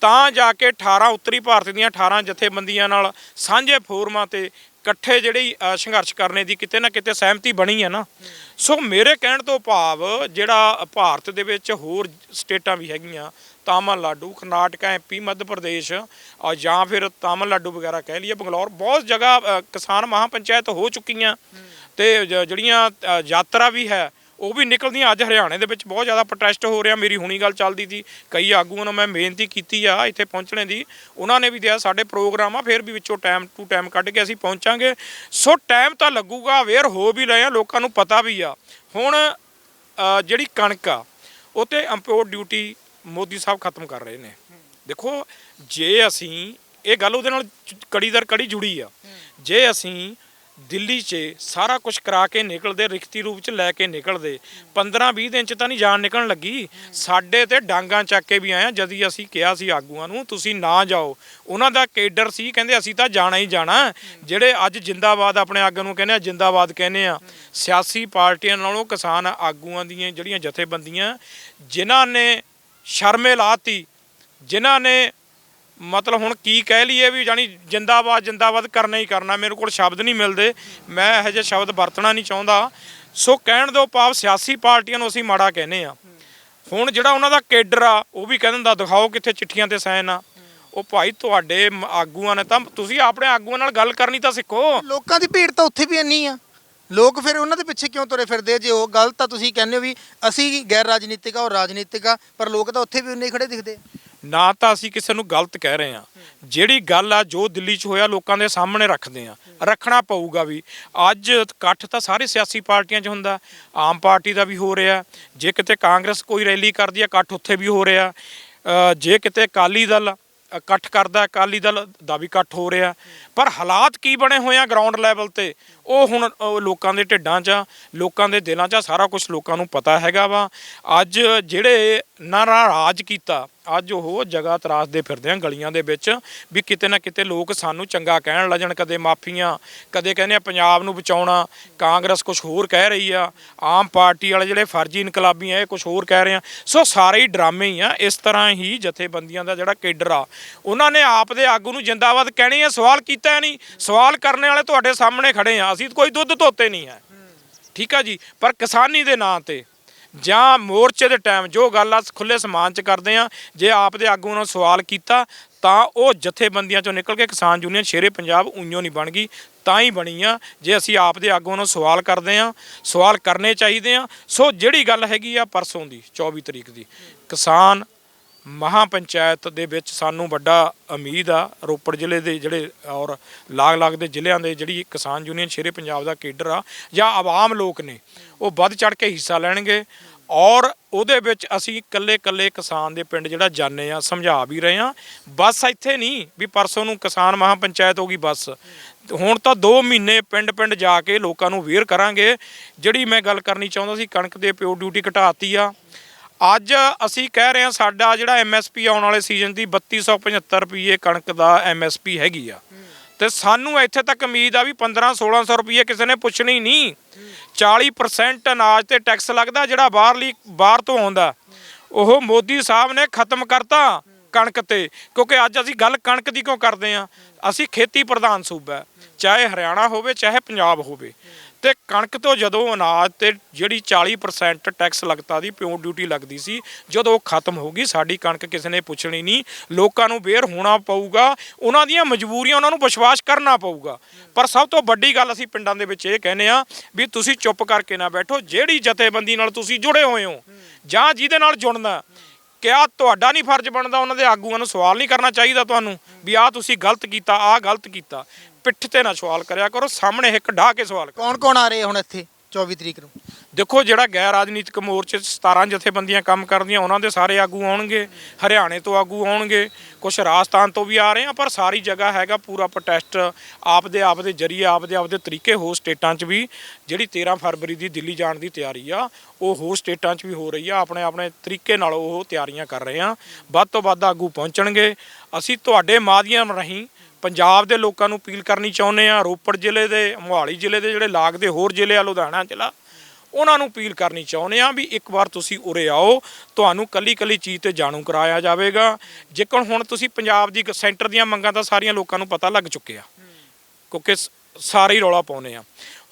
ਤਾਂ ਜਾ ਕੇ 18 ਉੱਤਰੀ ਭਾਰਤ ਦੀਆਂ 18 ਜਥੇਬੰਦੀਆਂ ਨਾਲ ਸਾਂਝੇ ਫੋਰਮਾਂ ਤੇ ਇਕੱਠੇ ਜਿਹੜੀ ਸੰਘਰਸ਼ ਕਰਨੇ ਦੀ ਕਿਤੇ ਨਾ ਕਿਤੇ ਸਹਿਮਤੀ ਬਣੀ ਹੈ ਨਾ। ਸੋ ਮੇਰੇ ਕਹਿਣ ਤੋਂ ਭਾਵ ਜਿਹੜਾ ਭਾਰਤ ਦੇ ਵਿੱਚ ਹੋਰ ਸਟੇਟਾਂ ਵੀ ਹੈਗੀਆਂ ਤਾਮਿਲਨਾਡੂ ਕਰਨਾਟਕਾ ਐਮਪੀ ਮੱਧ ਪ੍ਰਦੇਸ਼ ਜਾਂ ਫਿਰ ਤਾਮਿਲਨਾਡੂ ਵਗੈਰਾ ਕਹਿ ਲਈਏ ਬੰਗਲੌਰ ਬਹੁਤ ਜਗ੍ਹਾ ਅ, ਕਿਸਾਨ ਮਹਾਪੰਚਾਇਤ ਹੋ ਚੁੱਕੀਆਂ। ਤੇ ਜ- ਜਿਹੜੀਆਂ ਅ, ਯਾਤਰਾ ਵੀ ਹੈ ਉਹ ਵੀ ਨਿਕਲਦੀਆਂ ਅੱਜ ਹਰਿਆਣੇ ਦੇ ਵਿੱਚ। ਬਹੁਤ ਜ਼ਿਆਦਾ ਪ੍ਰੋਟੈਸਟ ਹੋ ਰਿਹਾ ਮੇਰੀ ਹੁਣੀ ਗੱਲ ਚੱਲਦੀ ਸੀ। ਕਈ ਆਗੂਆਂ ਨੂੰ ਮੈਂ ਬੇਨਤੀ ਕੀਤੀ ਆ ਇੱਥੇ ਪਹੁੰਚਣੇ ਦੀ। ਉਹਨਾਂ ਨੇ ਵੀ ਦਿਆ ਸਾਡੇ ਪ੍ਰੋਗਰਾਮ ਆ ਫਿਰ ਵੀ ਵਿੱਚੋਂ ਟਾਈਮ ਟੂ ਟਾਈਮ ਕੱਢ ਕੇ ਅਸੀਂ ਪਹੁੰਚਾਂਗੇ। ਸੋ ਟਾਈਮ ਤਾਂ ਲੱਗੂਗਾ ਅਵੇਅਰ ਹੋ ਵੀ ਲਏ ਆ ਲੋਕਾਂ ਨੂੰ ਪਤਾ ਵੀ ਆ। ਹੁਣ ਅ, ਜਿਹੜੀ ਕਣਕ ਆ ਉਹ ਤੇ ਇੰਪੋਰਟ ਡਿਊਟੀ ਮੋਦੀ ਸਾਹਿਬ ਖਤਮ ਕਰ ਰਹੇ ਨੇ। ਦੇਖੋ ਜੇ ਅਸੀਂ ਇਹ ਗੱਲ ਉਹਦੇ ਨਾਲ ਜ- ਕੜੀ ਦਰ ਕੜੀ ਜੁੜੀ ਆ। ਜੇ ਅਸੀਂ ਦਿੱਲੀ 'ਚ ਸਾਰਾ ਕੁਝ ਕਰਾ ਕੇ ਨਿਕਲਦੇ, ਰਿਖਤੀ ਰੂਪ 'ਚ ਲੈ ਕੇ ਨਿਕਲਦੇ। 15-20 ਦਿਨ 'ਚ ਤਾਂ ਨਹੀਂ ਜਾਨ ਨਿਕਲਣ ਲੱਗੀ। ਸਾਡੇ ਤੇ ਡਾਂਗਾਂ ਚੱਕ ਕੇ ਵੀ ਆਇਆ ਜਦ ਜਦੀ ਅਸੀਂ ਕਿਹਾ ਸੀ ਆਗੂਆਂ ਨੂੰ, ਤੁਸੀਂ ਨਾ ਜਾਓ। ਉਹਨਾਂ ਦਾ ਕੇਡਰ ਸੀ, ਕਹਿੰਦੇ ਅਸੀਂ ਤਾਂ ਜਾਣਾ ਹੀ ਜਾਣਾ। ਜਿਹੜੇ ਅੱਜ ਜਿੰਦਾਬਾਦ ਆਪਣੇ ਆਗੂ ਨੂੰ ਕਹਿੰਦੇ ਆ, ਜਿੰਦਾਬਾਦ ਕਹਿੰਦੇ ਆ, ਸਿਆਸੀ ਪਾਰਟੀਆਂ ਨਾਲੋਂ ਕਿਸਾਨ ਆਗੂਆਂ ਦੀਆਂ ਜਿਹੜੀਆਂ ਜਥੇਬੰਦੀਆਂ, ਜਿਨ੍ਹਾਂ ਨੇ ਸ਼ਰਮੇ ਲਾਤੀ, ਜਿਨ੍ਹਾਂ ਨੇ ਮਤਲਬ ਹੁਣ ਕੀ ਕਹਿ ਲਈਏ ਵੀ ਜਾਨੀ ਜਿੰਦਾਬਾਦ ਜਿੰਦਾਬਾਦ ਕਰਨਾ ਹੀ ਕਰਨਾ, ਮੇਰੇ ਕੋਲ ਸ਼ਬਦ ਨਹੀਂ ਮਿਲਦੇ, ਮੈਂ ਇਹੋ ਜਿਹੇ ਸ਼ਬਦ ਵਰਤਣਾ ਨਹੀਂ ਚਾਹੁੰਦਾ। ਸੋ ਕਹਿਣ ਦੋ ਭਾਵ ਸਿਆਸੀ ਪਾਰਟੀਆਂ ਨੂੰ ਅਸੀਂ ਮਾੜਾ ਕਹਿੰਦੇ ਆ ਹੁਣ ਜਿਹੜਾ ਉਹਨਾਂ ਦਾ ਕੇਡਰ ਆ, ਉਹ ਵੀ ਕਹਿ ਦਿੰਦਾ, ਦਿਖਾਓ ਕਿੱਥੇ ਚਿੱਠੀਆਂ ਤੇ ਸਾਈਨ ਆ। ਉਹ ਭਾਈ ਤੁਹਾਡੇ ਆਗੂਆਂ ਨੇ ਤਾਂ, ਤੁਸੀਂ ਆਪਣੇ ਆਗੂਆਂ ਨਾਲ ਗੱਲ ਕਰਨੀ ਤਾਂ ਸਿੱਖੋ।
ਲੋਕਾਂ ਦੀ ਭੀੜ ਤਾਂ ਉੱਥੇ ਵੀ ਇੰਨੀ ਆ। ਲੋਕ ਫਿਰ ਉਹਨਾਂ ਦੇ ਪਿੱਛੇ ਕਿਉਂ ਤੁਰੇ ਫਿਰਦੇ ਆ? ਜੇ ਉਹ ਗਲਤ ਆ, ਤੁਸੀਂ ਕਹਿੰਦੇ ਹੋ ਵੀ ਅਸੀਂ ਗੈਰ ਰਾਜਨੀਤਿਕ ਆ, ਉਹ ਰਾਜਨੀਤਿਕ ਆ, ਪਰ ਲੋਕ ਤਾਂ ਉੱਥੇ ਵੀ ਉਨੇ ਹੀ ਖੜੇ ਦਿਖਦੇ ਆ।
ਨਾ ਤਾਂ ਅਸੀਂ ਕਿਸੇ ਨੂੰ ਗਲਤ ਕਹਿ ਰਹੇ ਹਾਂ। ਜਿਹੜੀ ਗੱਲ ਆ ਜੋ ਦਿੱਲੀ 'ਚ ਹੋਇਆ, ਲੋਕਾਂ ਦੇ ਸਾਹਮਣੇ ਰੱਖਦੇ ਆ ਰੱਖਣਾ ਪਊਗਾ ਵੀ। ਅੱਜ ਇਕੱਠ ਤਾਂ ਸਾਰੇ ਸਿਆਸੀ ਪਾਰਟੀਆਂ 'ਚ ਹੁੰਦਾ। ਆਮ ਪਾਰਟੀ ਦਾ ਵੀ ਹੋ ਰਿਹਾ। ਜੇ ਕਿਤੇ ਕਾਂਗਰਸ ਕੋਈ ਰੈਲੀ ਕਰਦੀ ਆ, ਇਕੱਠ ਉੱਥੇ ਵੀ ਹੋ ਰਿਹਾ। ਜੇ ਕਿਤੇ ਅਕਾਲੀ ਦਲ ਇਕੱਠ ਕਰਦਾ, ਅਕਾਲੀ ਦਲ ਦਾ ਵੀ ਇਕੱਠ ਹੋ ਰਿਹਾ। ਪਰ ਹਾਲਾਤ ਕੀ ਬਣੇ ਹੋਏ ਆ ਗਰਾਊਂਡ ਲੈਵਲ ਤੇ? ਉਹ ਹੁਣ ਉਹ ਲੋਕਾਂ ਦੇ ਢਿੱਡਾਂ 'ਚ ਆ, ਲੋਕਾਂ ਦੇ ਦਿਲਾਂ 'ਚ ਆ, ਸਾਰਾ ਕੁਝ ਲੋਕਾਂ ਨੂੰ ਪਤਾ ਹੈਗਾ ਵਾ। ਅੱਜ ਜਿਹੜੇ ਨਾ ਰਾਜ ਕੀਤਾ ਅੱਜ ਉਹ ਜਗ੍ਹਾ ਤਰਾਸਦੇ ਫਿਰਦੇ ਆ ਗਲੀਆਂ ਦੇ ਵਿੱਚ ਵੀ ਕਿਤੇ ਨਾ ਕਿਤੇ ਲੋਕ ਸਾਨੂੰ ਚੰਗਾ ਕਹਿਣ ਲੱਜਣ ਕਦੇ ਮਾਫੀਆਂ ਕਦੇ ਕਹਿੰਦੇ ਆ ਪੰਜਾਬ ਨੂੰ ਬਚਾਉਣਾ ਕਾਂਗਰਸ ਕੁਝ ਹੋਰ ਕਹਿ ਰਹੀ ਆ ਆਮ ਪਾਰਟੀ ਵਾਲੇ ਜਿਹੜੇ ਫਰਜ਼ੀ ਇਨਕਲਾਬੀ ਆ ਇਹ ਕੁਝ ਹੋਰ ਕਹਿ ਰਹੇ ਆ। ਸੋ ਸਾਰੇ ਹੀ ਡਰਾਮੇ ਹੀ ਆ ਇਸ ਤਰ੍ਹਾਂ ਹੀ ਜਥੇਬੰਦੀਆਂ ਦਾ ਜਿਹੜਾ ਕੇਡਰ ਆ ਉਹਨਾਂ ਨੇ ਆਪ ਦੇ ਆਗੂ ਨੂੰ ਜਿੰਦਾਬਾਦ ਕਹਿਣੀ ਆ ਸਵਾਲ ਕੀਤਾ ਨਹੀਂ ਸਵਾਲ ਕਰਨ ਵਾਲੇ ਤੁਹਾਡੇ ਸਾਹਮਣੇ ਖੜੇ ਆ ਅਸੀਂ ਕੋਈ ਦੁੱਧ ਧੋਤੇ ਨਹੀਂ ਹੈ। ਠੀਕ ਆ ਜੀ? ਪਰ ਕਿਸਾਨੀ ਦੇ ਨਾਂ ਤੇ ਜਾਂ ਮੋਰਚੇ ਦੇ ਟਾਈਮ ਜੋ ਗੱਲ ਆ ਖੁੱਲੇ ਸਮਾਨ ਚ ਕਰਦੇ ਆ, ਜੇ ਆਪ ਦੇ ਆਗੂ ਨੂੰ ਸਵਾਲ ਕੀਤਾ, ਤਾਂ ਉਹ ਜਥੇਬੰਦੀਆਂ ਚੋਂ ਨਿਕਲ ਕੇ ਕਿਸਾਨ ਯੂਨੀਅਨ ਸ਼ੇਰੇ ਪੰਜਾਬ ਉਈਓ ਨਹੀਂ ਬਣ ਗਈ, ਤਾਂ ਹੀ ਬਣੀ ਆ। ਜੇ ਅਸੀਂ ਆਪ ਦੇ ਆਗੂਆਂ ਨੂੰ ਸਵਾਲ ਕਰਦੇ ਆ, ਸਵਾਲ ਕਰਨੇ ਚਾਹੀਦੇ ਆ। ਸੋ ਜਿਹੜੀ ਗੱਲ ਹੈਗੀ ਆ ਪਰਸੋਂ ਦੀ 24 ਤਰੀਕ ਦੀ, ਕਿਸਾਨ ਮਹਾ ਪੰਚਾਇਤ ਦੇ ਵਿੱਚ ਸਾਨੂੰ ਵੱਡਾ ਉਮੀਦ ਆ, ਰੋਪੜ ਜ਼ਿਲ੍ਹੇ ਦੇ ਜਿਹੜੇ ਔਰ ਲਾਗ-ਲਾਗ ਦੇ ਜ਼ਿਲ੍ਹਿਆਂ ਦੇ ਜਿਹੜੀ ਕਿਸਾਨ ਯੂਨੀਅਨ ਸ਼ੇਰੇ ਪੰਜਾਬ ਦਾ ਕੇਡਰ ਆ ਜਾਂ ਆਵਾਮ ਲੋਕ ਨੇ, ਉਹ ਵੱਧ ਚੜ ਕੇ ਹਿੱਸਾ ਲੈਣਗੇ ਔਰ ਉਹਦੇ ਵਿੱਚ ਅਸੀਂ ਇਕੱਲੇ-ਇਕੱਲੇ ਕਿਸਾਨ ਦੇ ਪਿੰਡ ਜਿਹੜਾ ਜਾਣੇ ਆ, ਸਮਝਾ ਵੀ ਰਹੇ ਆ। ਬਸ ਇੱਥੇ ਨਹੀਂ ਵੀ ਪਰਸੋਂ ਨੂੰ ਕਿਸਾਨ ਮਹਾ ਪੰਚਾਇਤ ਹੋਗੀ ਬਸ। ਹੁਣ ਤਾਂ 2 ਮਹੀਨੇ ਪਿੰਡ-ਪਿੰਡ ਜਾ ਕੇ ਲੋਕਾਂ ਨੂੰ ਵੇਅਰ ਕਰਾਂਗੇ। ਜਿਹੜੀ ਮੈਂ ਗੱਲ ਕਰਨੀ ਚਾਹੁੰਦਾ ਸੀ, ਕਣਕ ਦੇ ਪਿਓ ਡਿਊਟੀ ਘਟਾਤੀ ਆ। ਅੱਜ ਅਸੀਂ ਕਹਿ ਰਹੇ ਹਾਂ ਸਾਡਾ ਜਿਹੜਾ ਐਮਐਸਪੀ ਆਉਣ ਵਾਲੇ ਸੀਜ਼ਨ ਦੀ 3275 ਰੁਪਏ ਕਣਕ ਦਾ ਐਮਐਸਪੀ ਹੈਗੀ ਆ। ਤੇ ਸਾਨੂੰ ਇੱਥੇ ਤੱਕ ਉਮੀਦ ਆ ਵੀ 15 1600 ਰੁਪਏ ਕਿਸੇ ਨੇ ਪੁੱਛਣੀ ਨਹੀਂ। 40% ਅਨਾਜ ਤੇ ਟੈਕਸ ਲੱਗਦਾ, ਜਿਹੜਾ ਬਾਹਰਲੀ ਬਾਹਰ ਤੋਂ ਆਉਂਦਾ। ਉਹ ਮੋਦੀ ਸਾਹਿਬ ਨੇ ਖਤਮ ਕਰਤਾ ਕਣਕ ਤੇ, ਕਿਉਂਕਿ ਅੱਜ ਅਸੀਂ ਗੱਲ ਕਣਕ ਦੀ ਕਿਉਂ ਕਰਦੇ ਆ ਅਸੀਂ ਖੇਤੀ ਪ੍ਰਧਾਨ ਸੂਬਾ ਚਾਹੇ ਹਰਿਆਣਾ ਹੋਵੇ, ਚਾਹੇ ਪੰਜਾਬ ਹੋਵੇ। ਤੇ ਕਣਕ ਤੋਂ ਜਦੋਂ ਅਨਾਜ ਤੇ ਜਿਹੜੀ 40% ਟੈਕਸ ਲੱਗਦਾ ਦੀ ਪਿਓ ਡਿਊਟੀ ਲੱਗਦੀ ਸੀ, ਜਦੋਂ ਉਹ ਖਤਮ ਹੋ ਗਈ, ਸਾਡੀ ਕਣਕ ਕਿਸੇ ਨੇ ਪੁੱਛਣੀ ਨਹੀਂ। ਲੋਕਾਂ ਨੂੰ ਬੇਰ ਹੋਣਾ ਪਊਗਾ, ਉਹਨਾਂ ਦੀਆਂ ਮਜਬੂਰੀਆਂ ਉਹਨਾਂ ਨੂੰ ਵਿਸ਼ਵਾਸ ਕਰਨਾ ਪਊਗਾ। ਪਰ ਸਭ ਤੋਂ ਵੱਡੀ ਗੱਲ ਅਸੀਂ ਪਿੰਡਾਂ ਦੇ ਵਿੱਚ ਇਹ ਕਹਿੰਦੇ ਆ ਵੀ ਤੁਸੀਂ ਚੁੱਪ ਕਰਕੇ ਨਾ ਬੈਠੋ, ਜਿਹੜੀ ਜਥੇਬੰਦੀ ਨਾਲ ਤੁਸੀਂ ਜੁੜੇ ਹੋਏ ਹੋ, ਜਾਂ ਜਿਹਦੇ ਨਾਲ ਜੁੜਨਾ, ਕਿਆ ਤੁਹਾਡਾ ਨਹੀਂ ਫਰਜ਼ ਬਣਦਾ ਉਹਨਾਂ ਦੇ ਆਗੂਆਂ ਨੂੰ ਸਵਾਲ ਨਹੀਂ ਕਰਨਾ ਚਾਹੀਦਾ ਤੁਹਾਨੂੰ, ਵੀ ਆਹ ਤੁਸੀਂ ਗਲਤ ਕੀਤਾ, ਆਹ ਗਲਤ ਕੀਤਾ। ਪਿੱਠ ਤੇ ਨਾ ਸਵਾਲ ਕਰਿਆ ਕਰੋ ਸਾਹਮਣੇ ਇੱਕ ਢਾ ਕੇ ਸਵਾਲ ਕਰੋ
ਕੌਣ ਕੌਣ ਆ ਰਹੇ ਹੁਣ ਇੱਥੇ 24 ਤਰੀਕ ਨੂੰ?
ਦੇਖੋ ਜਿਹੜਾ ਗੈਰ ਰਾਜਨੀਤਿਕ ਮੋਰਚੇ 'ਚ 17 ਜਥੇਬੰਦੀਆਂ ਕੰਮ ਕਰਦੀਆਂ ਉਹਨਾਂ ਦੇ ਸਾਰੇ ਆਗੂ ਆਉਣਗੇ ਹਰਿਆਣੇ ਤੋਂ ਆਗੂ ਆਉਣਗੇ ਕੁਝ ਰਾਜਸਥਾਨ ਤੋਂ ਵੀ ਆ ਰਹੇ ਆ ਪਰ ਸਾਰੀ ਜਗ੍ਹਾ ਹੈਗਾ ਪੂਰਾ ਪ੍ਰੋਟੈਸਟ ਆਪ ਦੇ ਆਪ ਦੇ ਜਰੀਏ ਆਪ ਦੇ ਆਪ ਦੇ ਤਰੀਕੇ ਹੋ ਸਟੇਟਾਂ 'ਚ ਵੀ ਜਿਹੜੀ 13 ਫਰਵਰੀ ਦੀ ਦਿੱਲੀ ਜਾਣ ਦੀ ਤਿਆਰੀ ਆ ਉਹ ਹੋ ਸਟੇਟਾਂ 'ਚ ਵੀ ਹੋ ਰਹੀ ਆ ਆਪਣੇ ਆਪਣੇ ਤਰੀਕੇ ਨਾਲ ਉਹ ਤਿਆਰੀਆਂ ਕਰ ਰਹੇ ਆ। ਵੱਧ ਤੋਂ ਵੱਧ ਆਗੂ ਪਹੁੰਚਣਗੇ। ਅਸੀਂ ਤੁਹਾਡੇ ਮਾਧਿਅਮ ਰਾਹੀਂ ਪੰਜਾਬ ਦੇ ਲੋਕਾਂ ਨੂੰ ਅਪੀਲ ਕਰਨੀ ਚਾਹੁੰਦੇ ਆ ਰੋਪੜ ਜ਼ਿਲ੍ਹੇ ਦੇ, ਮੋਹਾਲੀ ਜ਼ਿਲ੍ਹੇ ਦੇ ਜਿਹੜੇ ਲਾਗ ਦੇ ਹੋਰ ਜ਼ਿਲ੍ਹੇ ਆ, ਲੁਧਿਆਣਾ ਜ਼ਿਲ੍ਹਾ, ਉਹਨਾਂ ਨੂੰ ਅਪੀਲ ਕਰਨੀ ਚਾਹੁੰਦੇ ਆ ਵੀ ਇੱਕ ਵਾਰ ਤੁਸੀਂ ਉਰੇ ਆਓ, ਤੁਹਾਨੂੰ ਕੱਲੀ ਕੱਲੀ ਚੀਜ਼ ਤੇ ਜਾਣੂ ਕਰਾਇਆ ਜਾਵੇਗਾ। ਜੇਕਰ ਹੁਣ ਤੁਸੀਂ ਪੰਜਾਬ ਦੀ ਸੈਂਟਰ ਦੀਆਂ ਮੰਗਾਂ ਤਾਂ ਸਾਰੀਆਂ ਲੋਕਾਂ ਨੂੰ ਪਤਾ ਲੱਗ ਚੁੱਕਿਆ, ਕਿਉਂਕਿ ਸ- ਸਾਰੇ ਹੀ ਰੌਲਾ ਪਾਉਨੇ ਆ